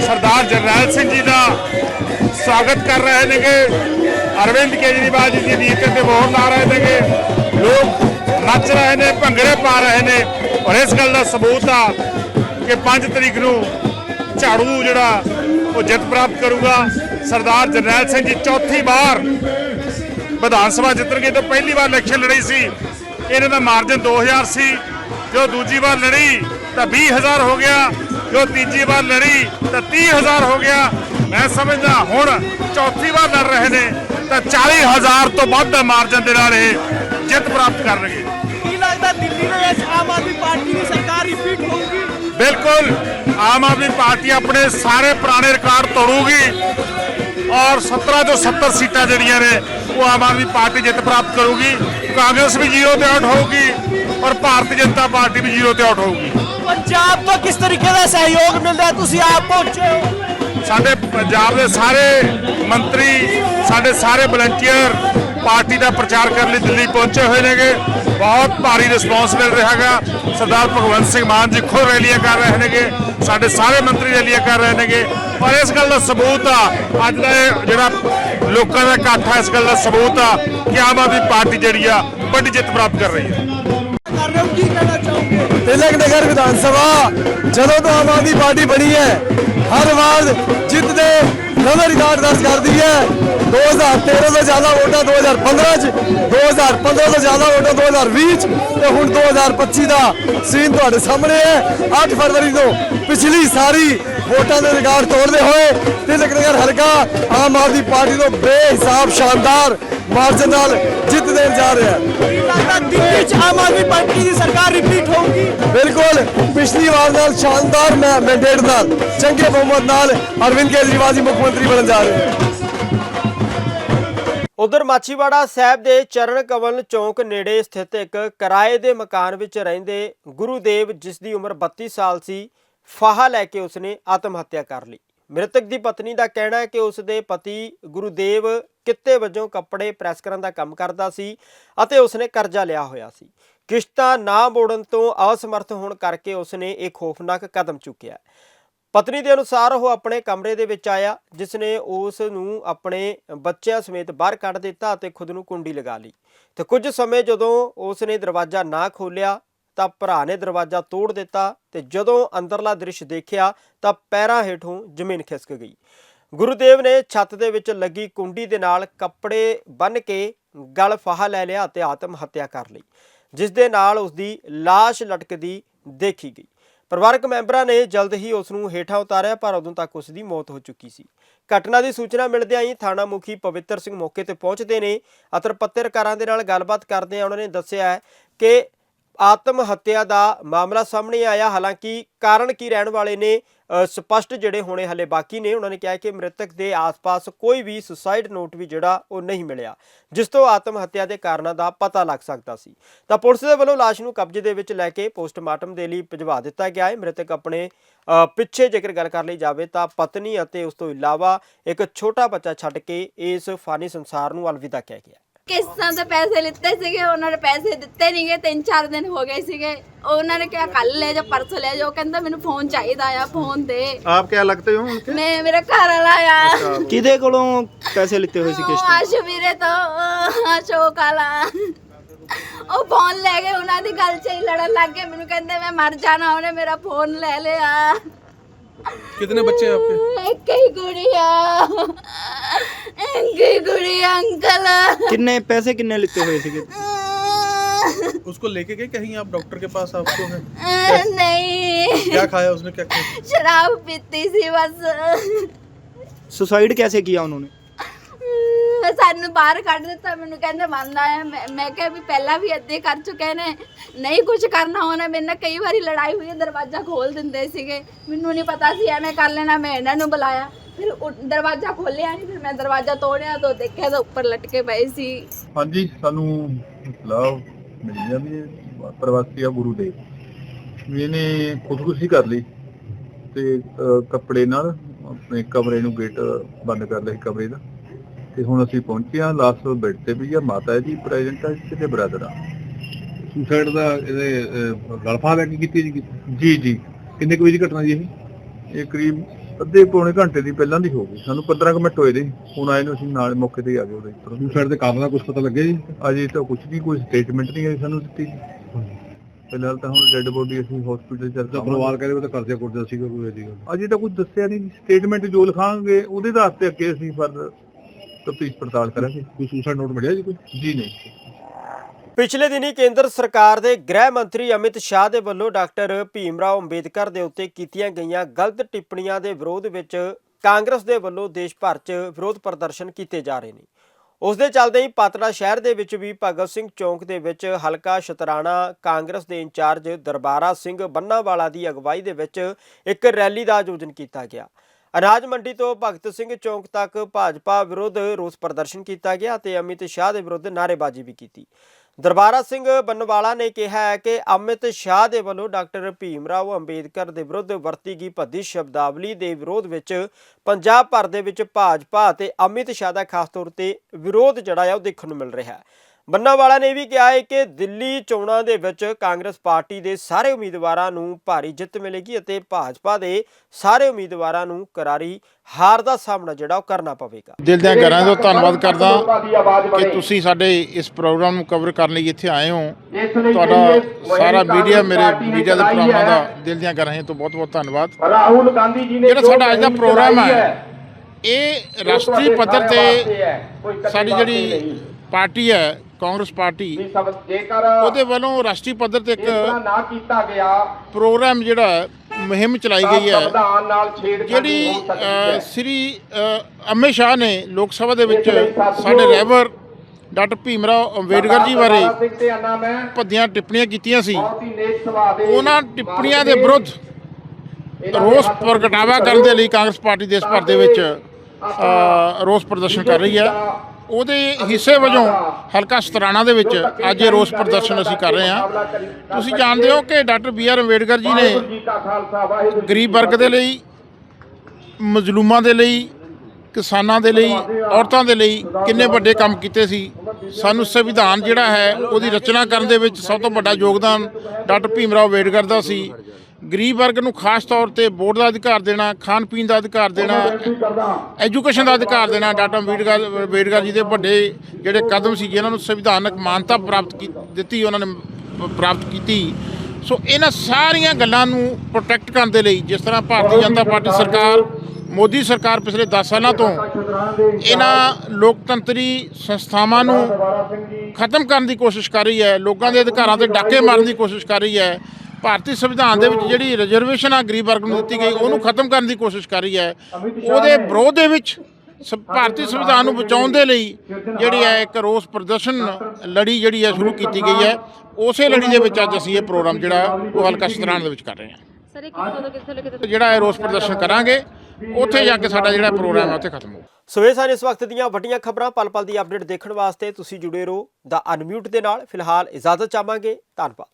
ਸਰਦਾਰ ਜਰਨੈਲ ਸਿੰਘ ਜੀ ਦਾ ਸਵਾਗਤ ਕਰ ਰਹੇ ਨੇਗੇ। ਅਰਵਿੰਦ ਕੇਜਰੀਵਾਲ ਜੀ ਦੀ ਨੀਤ ਤੇ ਮੋਹਰ ਲਾ ਰਹੇ ਨੇਗੇ। ਲੋਕ ਨੱਚ ਰਹੇ ਨੇ, ਭੰਗੜੇ ਪਾ ਰਹੇ ਨੇ ਔਰ ਇਸ ਗੱਲ ਦਾ ਸਬੂਤ ਆ ਕਿ 5 ਤਰੀਕ ਨੂੰ ਝਾੜੂ ਜਿਹੜਾ ਉਹ ਜਿੱਤ ਪ੍ਰਾਪਤ ਕਰੂਗਾ। ਸਰਦਾਰ ਜਰਨੈਲ ਸਿੰਘ ਜੀ, ਚੌਥੀ ਵਾਰ ਵਿਧਾਨ ਸਭਾ ਜਿੱਤਣਗੇ ਤਾਂ ਪਹਿਲੀ ਵਾਰ ਇਲੈਕਸ਼ਨ ਲੜੀ ਸੀ। ਇਹਨਾਂ ਦਾ ਮਾਰਜਨ 2000 ਸੀ। ਜੋ ਦੂਜੀ ਵਾਰ ਲੜੀ ਤਾਂ 20000 ਹੋ ਗਿਆ। ਜੋ ਤੀਜੀ ਵਾਰ ਲੜੀ ਤਾਂ 30000 ਹੋ ਗਿਆ। ਮੈਂ ਸਮਝਦਾ ਹੁਣ ਚੌਥੀ ਵਾਰ ਲੜ ਰਹੇ ਨੇ ਤਾਂ 40000 ਤੋਂ ਵੱਧ ਦਾ ਮਾਰਜਨ ਦੇ ਨਾਲ ਇਹ ਜਿੱਤ ਪ੍ਰਾਪਤ ਕਰਨਗੇ। ਕੀ ਲੱਗਦਾ ਦਿੱਲੀ ਦੇ ਵਿੱਚ ਆਮ ਆਦਮੀ ਪਾਰਟੀ ਦੀ ਸਰਕਾਰ ਰਿਪੀਟ ਹੋਊਗੀ? ਬਿਲਕੁਲ। ਆਮ ਆਦਮੀ ਪਾਰਟੀ ਆਪਣੇ ਸਾਰੇ ਪੁਰਾਣੇ ਰਿਕਾਰਡ ਤੋੜੂਗੀ। ਔਰ 17 ਤੋਂ 70 ਸੀਟਾਂ ਜਿਹੜੀਆਂ ਨੇ ਉਹ ਆਮ ਆਦਮੀ ਪਾਰਟੀ ਜਿੱਤ ਪ੍ਰਾਪਤ ਕਰੂਗੀ ਕਾਂਗਰਸ ਵੀ ਜ਼ੀਰੋ ਤੇ ਆਊਟ ਹੋਊਗੀ ਔਰ ਭਾਰਤੀ ਜਨਤਾ ਪਾਰਟੀ ਵੀ ਜ਼ੀਰੋ ਤੇ ਆਊਟ ਹੋਊਗੀ। ਪੰਜਾਬ ਤੋਂ ਕਿਸ ਤਰੀਕੇ ਦਾ ਸਹਿਯੋਗ ਮਿਲਦਾ? ਤੁਸੀਂ ਆਪ ਪਹੁੰਚੇ ਹੋ ਸਾਡੇ ਪੰਜਾਬ ਦੇ ਸਾਰੇ ਮੰਤਰੀ ਸਾਡੇ ਸਾਰੇ ਵਲੰਟੀਅਰ ਪਾਰਟੀ ਦਾ ਪ੍ਰਚਾਰ ਕਰਨ ਲਈ ਦਿੱਲੀ ਪਹੁੰਚੇ ਹੋਏ ਨੇਗੇ। ਬਹੁਤ ਭਾਰੀ ਰਿਸਪੌਂਸ ਮਿਲ ਰਿਹਾ ਹੈਗਾ। ਸਰਦਾਰ ਭਗਵੰਤ ਸਿੰਘ ਮਾਨ ਜੀ ਖੁਦ ਰੈਲੀਆਂ ਕਰ ਰਹੇ ਨੇਗੇ। ਸਾਡੇ ਸਾਰੇ ਮੰਤਰੀ ਰੈਲੀਆਂ ਕਰ ਰਹੇ ਨੇਗੇ। ਪਰ ਇਸ ਗੱਲ ਦਾ ਸਬੂਤ ਆ, ਅੱਜ ਦਾ ਜਿਹੜਾ ਲੋਕਾਂ ਦਾ ਇਕੱਠ ਆ, ਇਸ ਗੱਲ ਦਾ ਸਬੂਤ ਆ ਕਿ ਆਮ ਆਦਮੀ ਪਾਰਟੀ ਜਿਹੜੀ ਆ, ਵੱਡੀ ਜਿੱਤ ਪ੍ਰਾਪਤ ਕਰ ਰਹੀ ਹੈ। ਕੀ ਕਹਿਣਾ ਚਾਹੋਗੇ ਤਿਲਕ ਨਗਰ ਵਿਧਾਨ ਸਭਾ, ਜਦੋਂ ਤੋਂ ਆਮ ਆਦਮੀ ਪਾਰਟੀ ਬਣੀ ਹੈ, ਹਰ ਵਾਰ ਜਿੱਤ ਦੇ ਨਵੇਂ ਰਿਕਾਰਡ ਦਰਜ ਕਰਦੀ ਹੈ 2013 ਤੋਂ ਜ਼ਿਆਦਾ ਵੋਟਾਂ 2015 ਚ 2015 ਤੋਂ ਜ਼ਿਆਦਾ ਵੋਟਾਂ 2020 ਚ ਤੇ ਹੁਣ 2025 ਦਾ ਸੀਨ ਤੁਹਾਡੇ ਸਾਹਮਣੇ ਹੈ। 8 ਫਰਵਰੀ ਤੋਂ ਪਿਛਲੀ ਸਾਰੀ ਵੋਟਾਂ ਦੇ ਰਿਕਾਰਡ ਤੋੜਦੇ ਹੋਏ ਤਿਲਕ ਨਗਰ ਹਲਕਾ ਆਮ ਆਦਮੀ ਪਾਰਟੀ ਤੋਂ ਬੇਹਿਸਾਬ ਸ਼ਾਨਦਾਰ ਮਾਰਜਨ ਨਾਲ ਜਿੱਤ ਦੇਣ ਜਾ ਰਿਹਾ ਹੈ। ਲੱਗਦਾ ਦਿੱਲੀ 'ਚ ਆਮ ਆਦਮੀ ਪਾਰਟੀ ਦੀ ਸਰਕਾਰ ਰਿਪੀਟ ਹੋਊਗੀ। ਬਿਲਕੁਲ ਪਿਛਲੀ ਵਾਰ ਨਾਲ ਸ਼ਾਨਦਾਰ ਮੈਂ- ਮੈਂਡੇਟ ਨਾਲ ਚੰਗੇ ਬਹੁਮਤ ਨਾਲ ਅਰਵਿੰਦ ਕੇਜਰੀਵਾਲ ਜੀ ਮੁੱਖ ਮੰਤਰੀ ਬਣਨ ਜਾ ਰਹੇ ਹਨ ਉਧਰ ਮਾਛੀਵਾੜਾ ਸਾਹਿਬ ਦੇ ਚਰਨ ਕਵਲ ਚੌਂਕ ਨੇੜੇ ਸਥਿਤ ਇੱਕ ਕਿਰਾਏ ਦੇ ਮਕਾਨ ਵਿੱਚ ਰਹਿੰਦੇ ਗੁਰੂਦੇਵ ਜਿਸ ਦੀ ਉਮਰ 32 ਸਾਲ ਸੀ, ਫਾਹਾ ਲੈ ਕੇ ਉਸਨੇ ਆਤਮ ਹੱਤਿਆ ਕਰ ਲਈ। ਮ੍ਰਿਤਕ ਦੀ ਪਤਨੀ ਦਾ ਕਹਿਣਾ ਹੈ ਕਿ ਉਸ ਦੇ ਪਤੀ ਗੁਰੂਦੇਵ ਕਿੱਤੇ ਵਜੋਂ ਕੱਪੜੇ ਪ੍ਰੈਸ ਕਰਨ ਦਾ ਕੰਮ ਕਰਦਾ ਸੀ ਅਤੇ ਉਸਨੇ ਕਰਜ਼ਾ ਲਿਆ ਹੋਇਆ ਸੀ। ਕਿਸ਼ਤਾਂ ਨਾ ਮੋੜਨ ਤੋਂ ਅਸਮਰਥ ਹੋਣ ਕਰਕੇ ਉਸਨੇ ਇਹ ਖੌਫਨਾਕ ਕਦਮ ਚੁੱਕਿਆ ਪਤਨੀ ਦੇ ਅਨੁਸਾਰ ਉਹ ਆਪਣੇ ਕਮਰੇ ਦੇ ਵਿੱਚ ਆਇਆ ਜਿਸ ਨੇ ਉਸ ਨੂੰ ਆਪਣੇ ਬੱਚਿਆਂ ਸਮੇਤ ਬਾਹਰ ਕੱਢ ਦਿੱਤਾ ਅਤੇ ਖੁਦ ਨੂੰ ਕੁੰਡੀ ਲਗਾ ਲਈ। ਤੇ ਕੁਝ ਸਮੇਂ ਜਦੋਂ ਉਸ ਨੇ ਦਰਵਾਜ਼ਾ ਨਾ ਖੋਲ੍ਹਿਆ, ਤਾਂ ਭਰਾ ਨੇ ਦਰਵਾਜ਼ਾ ਤੋੜ ਦਿੱਤਾ ਤੇ ਜਦੋਂ ਅੰਦਰਲਾ ਦ੍ਰਿਸ਼ ਦੇਖਿਆ, ਤਾਂ ਪੈਰਾਂ ਹੇਠੋਂ ਜ਼ਮੀਨ ਖਿਸਕ ਗਈ। ਗੁਰੂਦੇਵ ਨੇ ਛੱਤ ਦੇ ਵਿੱਚ ਲੱਗੀ ਕੁੰਡੀ ਦੇ ਨਾਲ ਕੱਪੜੇ ਬੰਨ੍ਹ ਕੇ ਗਲ ਫਾਹਾ ਲੈ ਲਿਆ ਅਤੇ ਆਤਮ ਹੱਤਿਆ ਕਰ ਲਈ ਜਿਸ ਦੇ ਨਾਲ ਉਸ ਦੀ ਲਾਸ਼ ਲਟਕਦੀ ਦੇਖੀ ਗਈ। ਪਰਿਵਾਰਕ ਮੈਂਬਰਾਂ ਨੇ ਜਲਦ ਹੀ ਉਸ ਨੂੰ ਹੇਠਾਂ ਉਤਾਰਿਆ, ਪਰ ਉਦੋਂ ਤੱਕ ਉਸ ਦੀ ਮੌਤ ਹੋ ਚੁੱਕੀ ਸੀ। ਘਟਨਾ ਦੀ ਸੂਚਨਾ ਮਿਲਦਿਆਂ ਹੀ ਥਾਣਾ ਮੁਖੀ ਪਵਿੱਤਰ ਸਿੰਘ ਮੌਕੇ ਤੇ ਪਹੁੰਚਦੇ ਨੇ ਅਤੇ ਪੱਤਰਕਾਰਾਂ ਦੇ ਨਾਲ ਗੱਲਬਾਤ ਕਰਦਿਆਂ ਉਹਨਾਂ ਨੇ ਦੱਸਿਆ ਕਿ ਆਤਮ ਹੱਤਿਆ ਦਾ ਮਾਮਲਾ ਸਾਹਮਣੇ ਆਇਆ। ਹਾਲਾਂਕਿ ਕਾਰਨ ਕੀ ਰਹਿਣ ਵਾਲੇ ਨੇ ਅ, ਸਪਸ਼ਟ ਜਿਹੜੇ ਹੋਣੇ ਹਲੇ ਬਾਕੀ ਨੇ ਉਹਨਾਂ ਨੇ ਕਿਹਾ ਕਿ ਮ੍ਰਿਤਕ ਦੇ ਆਸ-ਪਾਸ ਕੋਈ ਵੀ ਸੁਸਾਈਡ ਨੋਟ ਵੀ ਜਿਹੜਾ ਉਹ ਨਹੀਂ ਮਿਲਿਆ ਜਿਸ ਤੋਂ ਆਤਮ ਹੱਤਿਆ ਦੇ ਕਾਰਨਾਂ ਦਾ ਪਤਾ ਲੱਗ ਸਕਦਾ ਸੀ। ਤਾਂ ਪੁਲਿਸ ਦੇ ਵੱਲੋਂ ਲਾਸ਼ ਨੂੰ ਕਬਜ਼ੇ ਦੇ ਵਿੱਚ ਲੈ ਕੇ ਪੋਸਟਮਾਰਟਮ ਦੇ ਲਈ ਭਿਜਵਾ ਦਿੱਤਾ ਗਿਆ ਹੈ। ਮ੍ਰਿਤਕ ਆਪਣੇ ਪਿੱਛੇ ਜੇਕਰ ਗੱਲ ਕਰ ਲਈ ਜਾਵੇ ਤਾਂ ਪਤਨੀ ਅਤੇ ਉਸ ਤੋਂ ਇਲਾਵਾ ਇੱਕ ਛੋਟਾ ਬੱਚਾ ਛੱਡ ਕੇ ਇਸ ਫਾਨੀ ਸੰਸਾਰ ਨੂੰ ਅਲਵਿਦਾ ਕਹਿ ਗਿਆ। ਕਿਸ਼ਤਾਂ ਦੇ ਪੈਸੇ ਲਿੱਤੇ ਸੀਗੇ ਉਹਨਾਂ ਨੇ ਪੈਸੇ ਦਿੱਤੇ ਨਹੀਂਗੇ ਤਿੰਨ ਚਾਰ ਦਿਨ ਹੋ ਗਏ ਸੀਗੇ ਉਹਨਾਂ ਨੇ ਕਿਹਾ ਕੱਲ ਲੈ ਜਾ ਪਰਸੋਂ ਲੈ ਜਾ ਉਹ ਕਹਿੰਦਾ ਮੈਨੂੰ ਫੋਨ ਚਾਹੀਦਾ ਆ ਫੋਨ ਦੇ आप क्या लगते हो उनके ਮੈਂ ਮੇਰੇ ਘਰ ਵਾਲਾ ਆ किदे कोलों पैसे लेते हुए सी किस्त ਆਸ਼ ਵੀਰੇ ਤੋਂ ਅਸ਼ੋਕ ਵਾਲਾ ਉਹ ਫੋਨ ਲੈ ਗਏ ਉਹਨਾਂ ਦੀ ਗੱਲ 'ਚ ਹੀ ਲੜਨ ਲੱਗ ਗਏ ਮੈਨੂੰ ਕਹਿੰਦੇ ਮੈਂ ਮਰ ਜਾਣਾ ਉਹਨੇ ਮੇਰਾ ਫੋਨ ਲੈ ਲਿਆ कितने बच्चे हैं आपके ਇੱਕ ਹੀ ਗੁੜੀਆ ਇੱਕ ਹੀ ਗੁੜੀਆ ਅੰਕਲ किन्ने पैसे किन्ने लिते हुए थे उसको लेके गए कहीं आप डॉक्टर के पास आपको है ਨਹੀਂ क्या खाया उसने क्या खाया ਸ਼ਰਾਬ ਪੀਤੀ ਸੀ ਬਸ सुसाइड कैसे किया उन्होंने ਸਾਨੂੰ ਬਾਹਰ ਕੱਢ ਦਿੱਤਾ ਮੈਨੂੰ ਕਹਿੰਦੇ ਮੰਨਦਾ ਹੈ ਮੈਂ ਮੈਂ ਕਿਹਾ ਵੀ ਪਹਿਲਾਂ ਵੀ ਏਦਾਂ ਹੀ ਕਰ ਚੁੱਕੇ ਨੇ ਨਹੀਂ ਕੁਝ ਕਰਨਾ ਹੋਣਾ ਮੇਰੇ ਨਾਲ ਕਈ ਵਾਰੀ ਲੜਾਈ ਹੋਈ ਹੈ ਦਰਵਾਜ਼ਾ ਖੋਲ ਦਿੰਦੇ ਸੀਗੇ ਮੈਨੂੰ ਨਹੀਂ ਪਤਾ ਸੀ ਐਵੇਂ ਕਰ ਲੈਣਾ ਮੈਂ ਇਹਨਾਂ ਨੂੰ ਬੁਲਾਇਆ ਫਿਰ ਉਹ ਦਰਵਾਜ਼ਾ ਖੋਲਿਆ ਨਹੀਂ ਫਿਰ ਮੈਂ ਦਰਵਾਜ਼ਾ ਤੋੜਿਆ ਤਾਂ ਦੇਖਿਆ ਤਾਂ ਉੱਪਰ ਲਟਕੇ ਪਏ ਸੀ। ਹਾਂਜੀ ਸਾਨੂੰ ਇਤਲਾਹ ਮਿਲੀ ਵੀ ਇਹ ਪ੍ਰਵਾਸੀ ਆ ਗੁਰੂ ਦੇ। ਇਹਨੇ ਖੁਦਕੁਸ਼ੀ ਕਰ ਲਈ ਤੇ ਅਹ, ਕੱਪੜੇ ਨਾਲ ਆਪਣੇ ਕਮਰੇ ਨੂੰ ਗੇਟ ਬੰਦ ਕਰ ਲਿਆ ਸੀ ਕਮਰੇ ਦਾ। ਤੇ ਹੁਣ ਅਸੀਂ ਪਹੁੰਚੇ ਆ ਲਾਸਟ ਬੈੱਡ ਤੇ ਵੀ ਆ ਮਾਤਾ ਜੀ ਪ੍ਰੈਜ਼ੈਂਟ ਆ ਤੇ ਬ੍ਰਦਰ ਆ। ਸੁਸਾਈਡ ਦਾ ਇਹਦੇ ਗਲਫਾ ਲੈ ਕੇ ਕੀਤੀ ਜੀ? ਜੀ ਜੀ। ਕਿੰਨੇ ਕੁ ਵਜੇ ਦੀ ਘਟਨਾ ਜੀ ਇਹ? ਇਹ ਕਰੀਬ ਅੱਧੇ ਪੌਣੇ ਘੰਟੇ ਦੀ ਪਹਿਲਾਂ ਦੀ ਹੋ ਗਈ। ਸਾਨੂੰ 15 ਕੁ ਮਿੰਟ ਹੋਏ ਦੇ। ਹੁਣ ਆਏ ਨੂੰ ਅਸੀਂ ਨਾਲ ਮੌਕੇ ਤੇ ਹੀ ਆ ਗਏ ਉਹਦੇ ਉੱਪਰ ਸੁਸਾਈਡ ਦੇ ਕਾਰਨ ਦਾ ਕੁਝ ਪਤਾ ਲੱਗਿਆ ਜੀ? ਅਜੇ ਤਾਂ ਕੁਝ ਵੀ ਕੋਈ ਸਟੇਟਮੈਂਟ ਨਹੀਂ ਆਈ ਸਾਨੂੰ ਦਿੱਤੀ ਫਿਲਹਾਲ ਤਾਂ ਹੁਣ ਡੈੱਡ ਬੋਡੀ ਅਸੀਂ ਹਸਪੀਟਲ ਜਾ ਪਰਿਵਾਰ ਕਹਿੰਦੇ ਉਹ ਤਾਂ ਕਰਜ਼ਾ ਕੁਰਜ਼ਾ ਸੀਗਾ ਕੋਈ ਗੱਲ ਅਜੇ ਤਾਂ ਕੁਝ ਦੱਸਿਆ ਨਹੀਂ। ਸਟੇਟਮੈਂਟ ਜੋ ਲਿਖਾਂਗੇ ਉਹਦੇ ਆਧਾਰ ਤੇ ਅੱਗੇ ਅਸੀਂ ਫਰਦਰ ਤਫਤੀਸ਼ ਪੜਤਾਲ ਕਰਾਂਗੇ। ਕੋਈ ਸੁਸਾਈਡ ਨੋਟ ਮਿਲਿਆ ਜੀ ਕੋਈ? ਜੀ ਨਹੀਂ। ਪਿਛਲੇ ਦਿਨੀ ਕੇਂਦਰ ਸਰਕਾਰ ਦੇ ਗ੍ਰਹਿ ਮੰਤਰੀ ਅਮਿਤ ਸ਼ਾਹ ਦੇ ਵੱਲੋਂ ਡਾਕਟਰ ਭੀਮਰਾਓ ਅੰਬੇਦਕਰ ਦੇ ਉੱਤੇ ਕੀਤੀਆਂ ਗਈਆਂ ਗਲਤ ਟਿੱਪਣੀਆਂ ਦੇ ਵਿਰੋਧ ਵਿੱਚ ਕਾਂਗਰਸ ਦੇ ਵੱਲੋਂ ਦੇਸ਼ ਭਰ 'ਚ ਵਿਰੋਧ ਪ੍ਰਦਰਸ਼ਨ ਕੀਤੇ ਜਾ ਰਹੇ ਨੇ। ਉਸ ਦੇ ਚੱਲਦੇ ਹੀ ਪਾਤੜਾ ਸ਼ਹਿਰ ਦੇ ਵਿੱਚ ਵੀ ਭਗਤ ਸਿੰਘ ਚੌਂਕ ਦੇ ਵਿੱਚ ਹਲਕਾ ਸ਼ਤਰਾਣਾ ਕਾਂਗਰਸ ਦੇ ਇੰਚਾਰਜ ਦਰਬਾਰਾ ਸਿੰਘ ਬੰਨਾਵਾਲਾ ਦੀ ਅਗਵਾਈ ਦੇ ਵਿੱਚ ਇੱਕ ਰੈਲੀ ਦਾ ਆਯੋਜਨ ਕੀਤਾ ਗਿਆ। ਅਨਾਜ ਮੰਡੀ ਤੋਂ ਭਗਤ ਸਿੰਘ ਚੌਂਕ ਤੱਕ ਭਾਜਪਾ ਵਿਰੁੱਧ ਰੋਸ ਪ੍ਰਦਰਸ਼ਨ ਕੀਤਾ ਗਿਆ ਤੇ ਅਮਿਤ ਸ਼ਾਹ ਦੇ ਵਿਰੁੱਧ ਨਾਅਰੇਬਾਜ਼ੀ ਵੀ ਕੀਤੀ। ਦਰਬਾਰਾ ਸਿੰਘ ਬੰਨਵਾਲਾ ਨੇ ਕਿਹਾ ਹੈ ਕਿ ਅਮਿਤ ਸ਼ਾਹ ਦੇ ਵੱਲੋਂ ਡਾਕਟਰ ਭੀਮ ਰਾਓ ਅੰਬੇਦਕਰ ਦੇ ਵਿਰੁੱਧ ਵਰਤੀ ਗਈ ਭੱਦੀ ਸ਼ਬਦਾਵਲੀ ਦੇ ਵਿਰੋਧ ਵਿੱਚ ਪੰਜਾਬ ਭਰ ਦੇ ਵਿੱਚ ਭਾਜਪਾ ਅਤੇ ਅਮਿਤ ਸ਼ਾਹ ਦਾ ਖਾਸ ਤੌਰ ਤੇ ਵਿਰੋਧ ਜਿਹੜਾ ਆ ਉਹ ਦੇਖਣ ਨੂੰ ਮਿਲ ਰਿਹਾ ਹੈ। ਬੰਨਾਵਾਲਾ ਨੇ ਇਹ ਵੀ ਕਿਹਾ ਹੈ ਕਿ ਦਿੱਲੀ ਚੋਣਾਂ ਦੇ ਵਿੱਚ ਕਾਂਗਰਸ ਪਾਰਟੀ ਦੇ ਸਾਰੇ ਉਮੀਦਵਾਰਾਂ ਨੂੰ ਭਾਰੀ ਜਿੱਤ ਮਿਲੇਗੀ ਅਤੇ ਭਾਜਪਾ ਦੇ ਸਾਰੇ ਉਮੀਦਵਾਰਾਂ ਨੂੰ ਕਰਾਰੀ ਹਾਰ ਦਾ ਸਾਹਮਣਾ ਜਿਹੜਾ ਉਹ ਕਰਨਾ ਪਵੇਗਾ। ਦਿਲ ਦੀਆਂ ਗਹਿਰਾਈਆਂ ਤੋਂ ਧੰਨਵਾਦ ਕਰਦਾ ਕਿ ਤੁਸੀਂ ਸਾਡੇ ਇਸ ਪ੍ਰੋਗਰਾਮ ਨੂੰ ਕਵਰ ਕਰਨ ਲਈ ਇੱਥੇ ਆਏ ਹੋ। ਤੁਹਾਡਾ ਸਾਰਾ ਮੀਡੀਆ ਮੇਰੇ ਮੀਡੀਆ ਦੇ ਭਰਾਵਾਂ ਦਾ ਦਿਲ ਦੀਆਂ ਗਹਿਰਾਈਆਂ ਤੋਂ ਬਹੁਤ-ਬਹੁਤ ਧੰਨਵਾਦ। ਰਾਹੁਲ ਗਾਂਧੀ ਜੀ ਨੇ ਜਿਹੜਾ ਸਾਡਾ ਅੱਜ ਦਾ ਪ੍ਰੋਗਰਾਮ ਹੈ ਇਹ ਰਾਸ਼ਟਰੀ ਪੱਧਰ ਤੇ ਸਾਡੀ ਜਿਹੜੀ ਪਾਰਟੀ ਹੈ ਕਾਂਗਰਸ ਪਾਰਟੀ। ਜੇਕਰ ਉਹਦੇ ਵੱਲੋਂ ਰਾਸ਼ਟਰੀ ਪੱਧਰ ਤੇ ਇੱਕ ਨਾ ਕੀਤਾ ਗਿਆ ਪ੍ਰੋਗਰਾਮ ਜਿਹੜਾ ਮੁਹਿੰਮ ਚਲਾਈ ਗਈ ਹੈ ਸੰਵਿਧਾਨ ਨਾਲ ਛੇੜਖਾਨੀ ਜਿਹੜੀ ਸ੍ਰੀ ਅ, ਅਮਿਤ ਸ਼ਾਹ ਨੇ ਲੋਕ ਸਭਾ ਦੇ ਵਿੱਚ ਸਾਡੇ ਰਹਿਬਰ ਡਾਕਟਰ ਭੀਮਰਾਓ ਅੰਬੇਡਕਰ ਜੀ ਬਾਰੇ ਭੱਦੀਆਂ ਟਿੱਪਣੀਆਂ ਕੀਤੀਆਂ ਸੀ। ਉਹਨਾਂ ਟਿੱਪਣੀਆਂ ਦੇ ਵਿਰੁੱਧ ਰੋਸ ਪ੍ਰਗਟਾਵਾ ਕਰਨ ਦੇ ਲਈ ਕਾਂਗਰਸ ਪਾਰਟੀ ਦੇਸ਼ ਭਰ ਦੇ ਵਿੱਚ ਰੋਸ ਪ੍ਰਦਰਸ਼ਨ ਕਰ ਰਹੀ ਹੈ। ਉਹਦੇ ਹਿੱਸੇ ਵਜੋਂ ਹਲਕਾ ਸਤਰਾਣਾ ਦੇ ਵਿੱਚ ਅੱਜ ਇਹ ਰੋਸ ਪ੍ਰਦਰਸ਼ਨ ਅਸੀਂ ਕਰ ਰਹੇ ਹਾਂ। ਤੁਸੀਂ ਜਾਣਦੇ ਹੋ ਕਿ doctor B R Ambedkar ji ਨੇ ਗਰੀਬ ਵਰਗ ਦੇ ਲਈ ਮਜ਼ਲੂਮਾਂ ਦੇ ਲਈ ਕਿਸਾਨਾਂ ਦੇ ਲਈ, ਔਰਤਾਂ ਦੇ ਲਈ ਕਿੰਨੇ ਵੱਡੇ ਕੰਮ ਕੀਤੇ ਸੀ। ਸਾਨੂੰ ਸੰਵਿਧਾਨ ਜਿਹੜਾ ਹੈ, ਉਹਦੀ ਰਚਨਾ ਕਰਨ ਦੇ ਵਿੱਚ ਸਭ ਤੋਂ ਵੱਡਾ ਯੋਗਦਾਨ ਡਾਕਟਰ ਭੀਮ ਰਾਓ ਅੰਬੇਡਕਰ ਦਾ ਸੀ। ਗਰੀਬ ਵਰਗ ਨੂੰ ਖਾਸ ਤੌਰ ਤੇ ਵੋਟ ਦਾ ਅਧਿਕਾਰ ਦੇਣਾ, ਖਾਣ ਪੀਣ ਦਾ ਅਧਿਕਾਰ ਦੇਣਾ, ਐਜੂਕੇਸ਼ਨ ਦਾ ਅਧਿਕਾਰ ਦੇਣਾ, ਡਾਕਟਰ ਅੰਬੇਡਕਰ ਅੰਬੇਡਕਰ ਜੀ ਦੇ ਵੱਡੇ ਜਿਹੜੇ ਕਦਮ ਸੀ ਜਿਨ੍ਹਾਂ ਨੂੰ ਸੰਵਿਧਾਨਕ ਮਾਨਤਾ ਪ੍ਰਾਪਤ ਕੀ- ਦਿੱਤੀ, ਉਹਨਾਂ ਨੇ ਪ੍ਰਾਪਤ ਕੀਤੀ। ਸੋ ਇਹਨਾਂ ਸਾਰੀਆਂ ਗੱਲਾਂ ਨੂੰ ਪ੍ਰੋਟੈਕਟ ਕਰਨ ਦੇ ਲਈ, ਜਿਸ ਤਰ੍ਹਾਂ ਭਾਰਤੀ ਜਨਤਾ ਪਾਰਟੀ ਸਰਕਾਰ ਮੋਦੀ ਸਰਕਾਰ ਪਿਛਲੇ 10 ਸਾਲਾਂ ਤੋਂ ਇਹਨਾਂ ਲੋਕਤੰਤਰੀ ਸੰਸਥਾਵਾਂ ਨੂੰ ਖਤਮ ਕਰਨ ਦੀ ਕੋਸ਼ਿਸ਼ ਕਰ ਰਹੀ ਹੈ ਲੋਕਾਂ ਦੇ ਅਧਿਕਾਰਾਂ ਤੇ ਡਾਕੇ ਮਾਰਨ ਦੀ ਕੋਸ਼ਿਸ਼ ਕਰ ਰਹੀ ਹੈ। ਭਾਰਤੀ ਸੰਵਿਧਾਨ ਦੇ ਵਿੱਚ ਜਿਹੜੀ ਰਿਜ਼ਰਵੇਸ਼ਨ ਆ ਗਰੀਬ ਵਰਗ ਨੂੰ ਦਿੱਤੀ ਗਈ ਉਹਨੂੰ ਖਤਮ ਕਰਨ ਦੀ ਕੋਸ਼ਿਸ਼ ਕਰ ਰਹੀ ਹੈ। ਉਹਦੇ ਵਿਰੋਧ ਦੇ ਵਿੱਚ ਭਾਰਤੀ ਸੰਵਿਧਾਨ ਨੂੰ ਬਚਾਉਣ ਦੇ ਲਈ ਜਿਹੜੀ ਹੈ ਇੱਕ ਰੋਸ ਪ੍ਰਦਰਸ਼ਨ ਲੜੀ ਜਿਹੜੀ ਹੈ ਸ਼ੁਰੂ ਕੀਤੀ ਗਈ ਹੈ। ਉਸੇ ਲੜੀ ਦੇ ਵਿੱਚ ਅੱਜ ਅਸੀਂ ਇਹ ਪ੍ਰੋਗਰਾਮ ਜਿਹੜਾ ਉਹ ਹਲਕਾ ਸ਼ਤਰਾਨ ਦੇ ਵਿੱਚ ਕਰ ਰਹੇ ਹਾਂ। ਜਿਹੜਾ ਇਹ ਰੋਸ ਪ੍ਰਦਰਸ਼ਨ ਕਰਾਂਗੇ ਉੱਥੇ ਜਾ ਕੇ ਸਾਡਾ ਜਿਹੜਾ ਪ੍ਰੋਗਰਾਮ ਹੈ, ਉੱਥੇ ਖਤਮ ਹੋਊ। ਸੋ ਇਹ ਸਨ ਇਸ ਵਕਤ ਦੀਆਂ ਵੱਡੀਆਂ ਖਬਰਾਂ ਪਲ ਪਲ ਦੀ ਅਪਡੇਟ ਦੇਖਣ ਵਾਸਤੇ ਤੁਸੀਂ ਜੁੜੇ ਰਹੋ ਦਾ ਅਨਮਿਊਟ ਦੇ ਨਾਲ। ਫਿਲਹਾਲ ਇਜਾਜ਼ਤ ਚਾਹਾਂਗੇ, ਧੰਨਵਾਦ।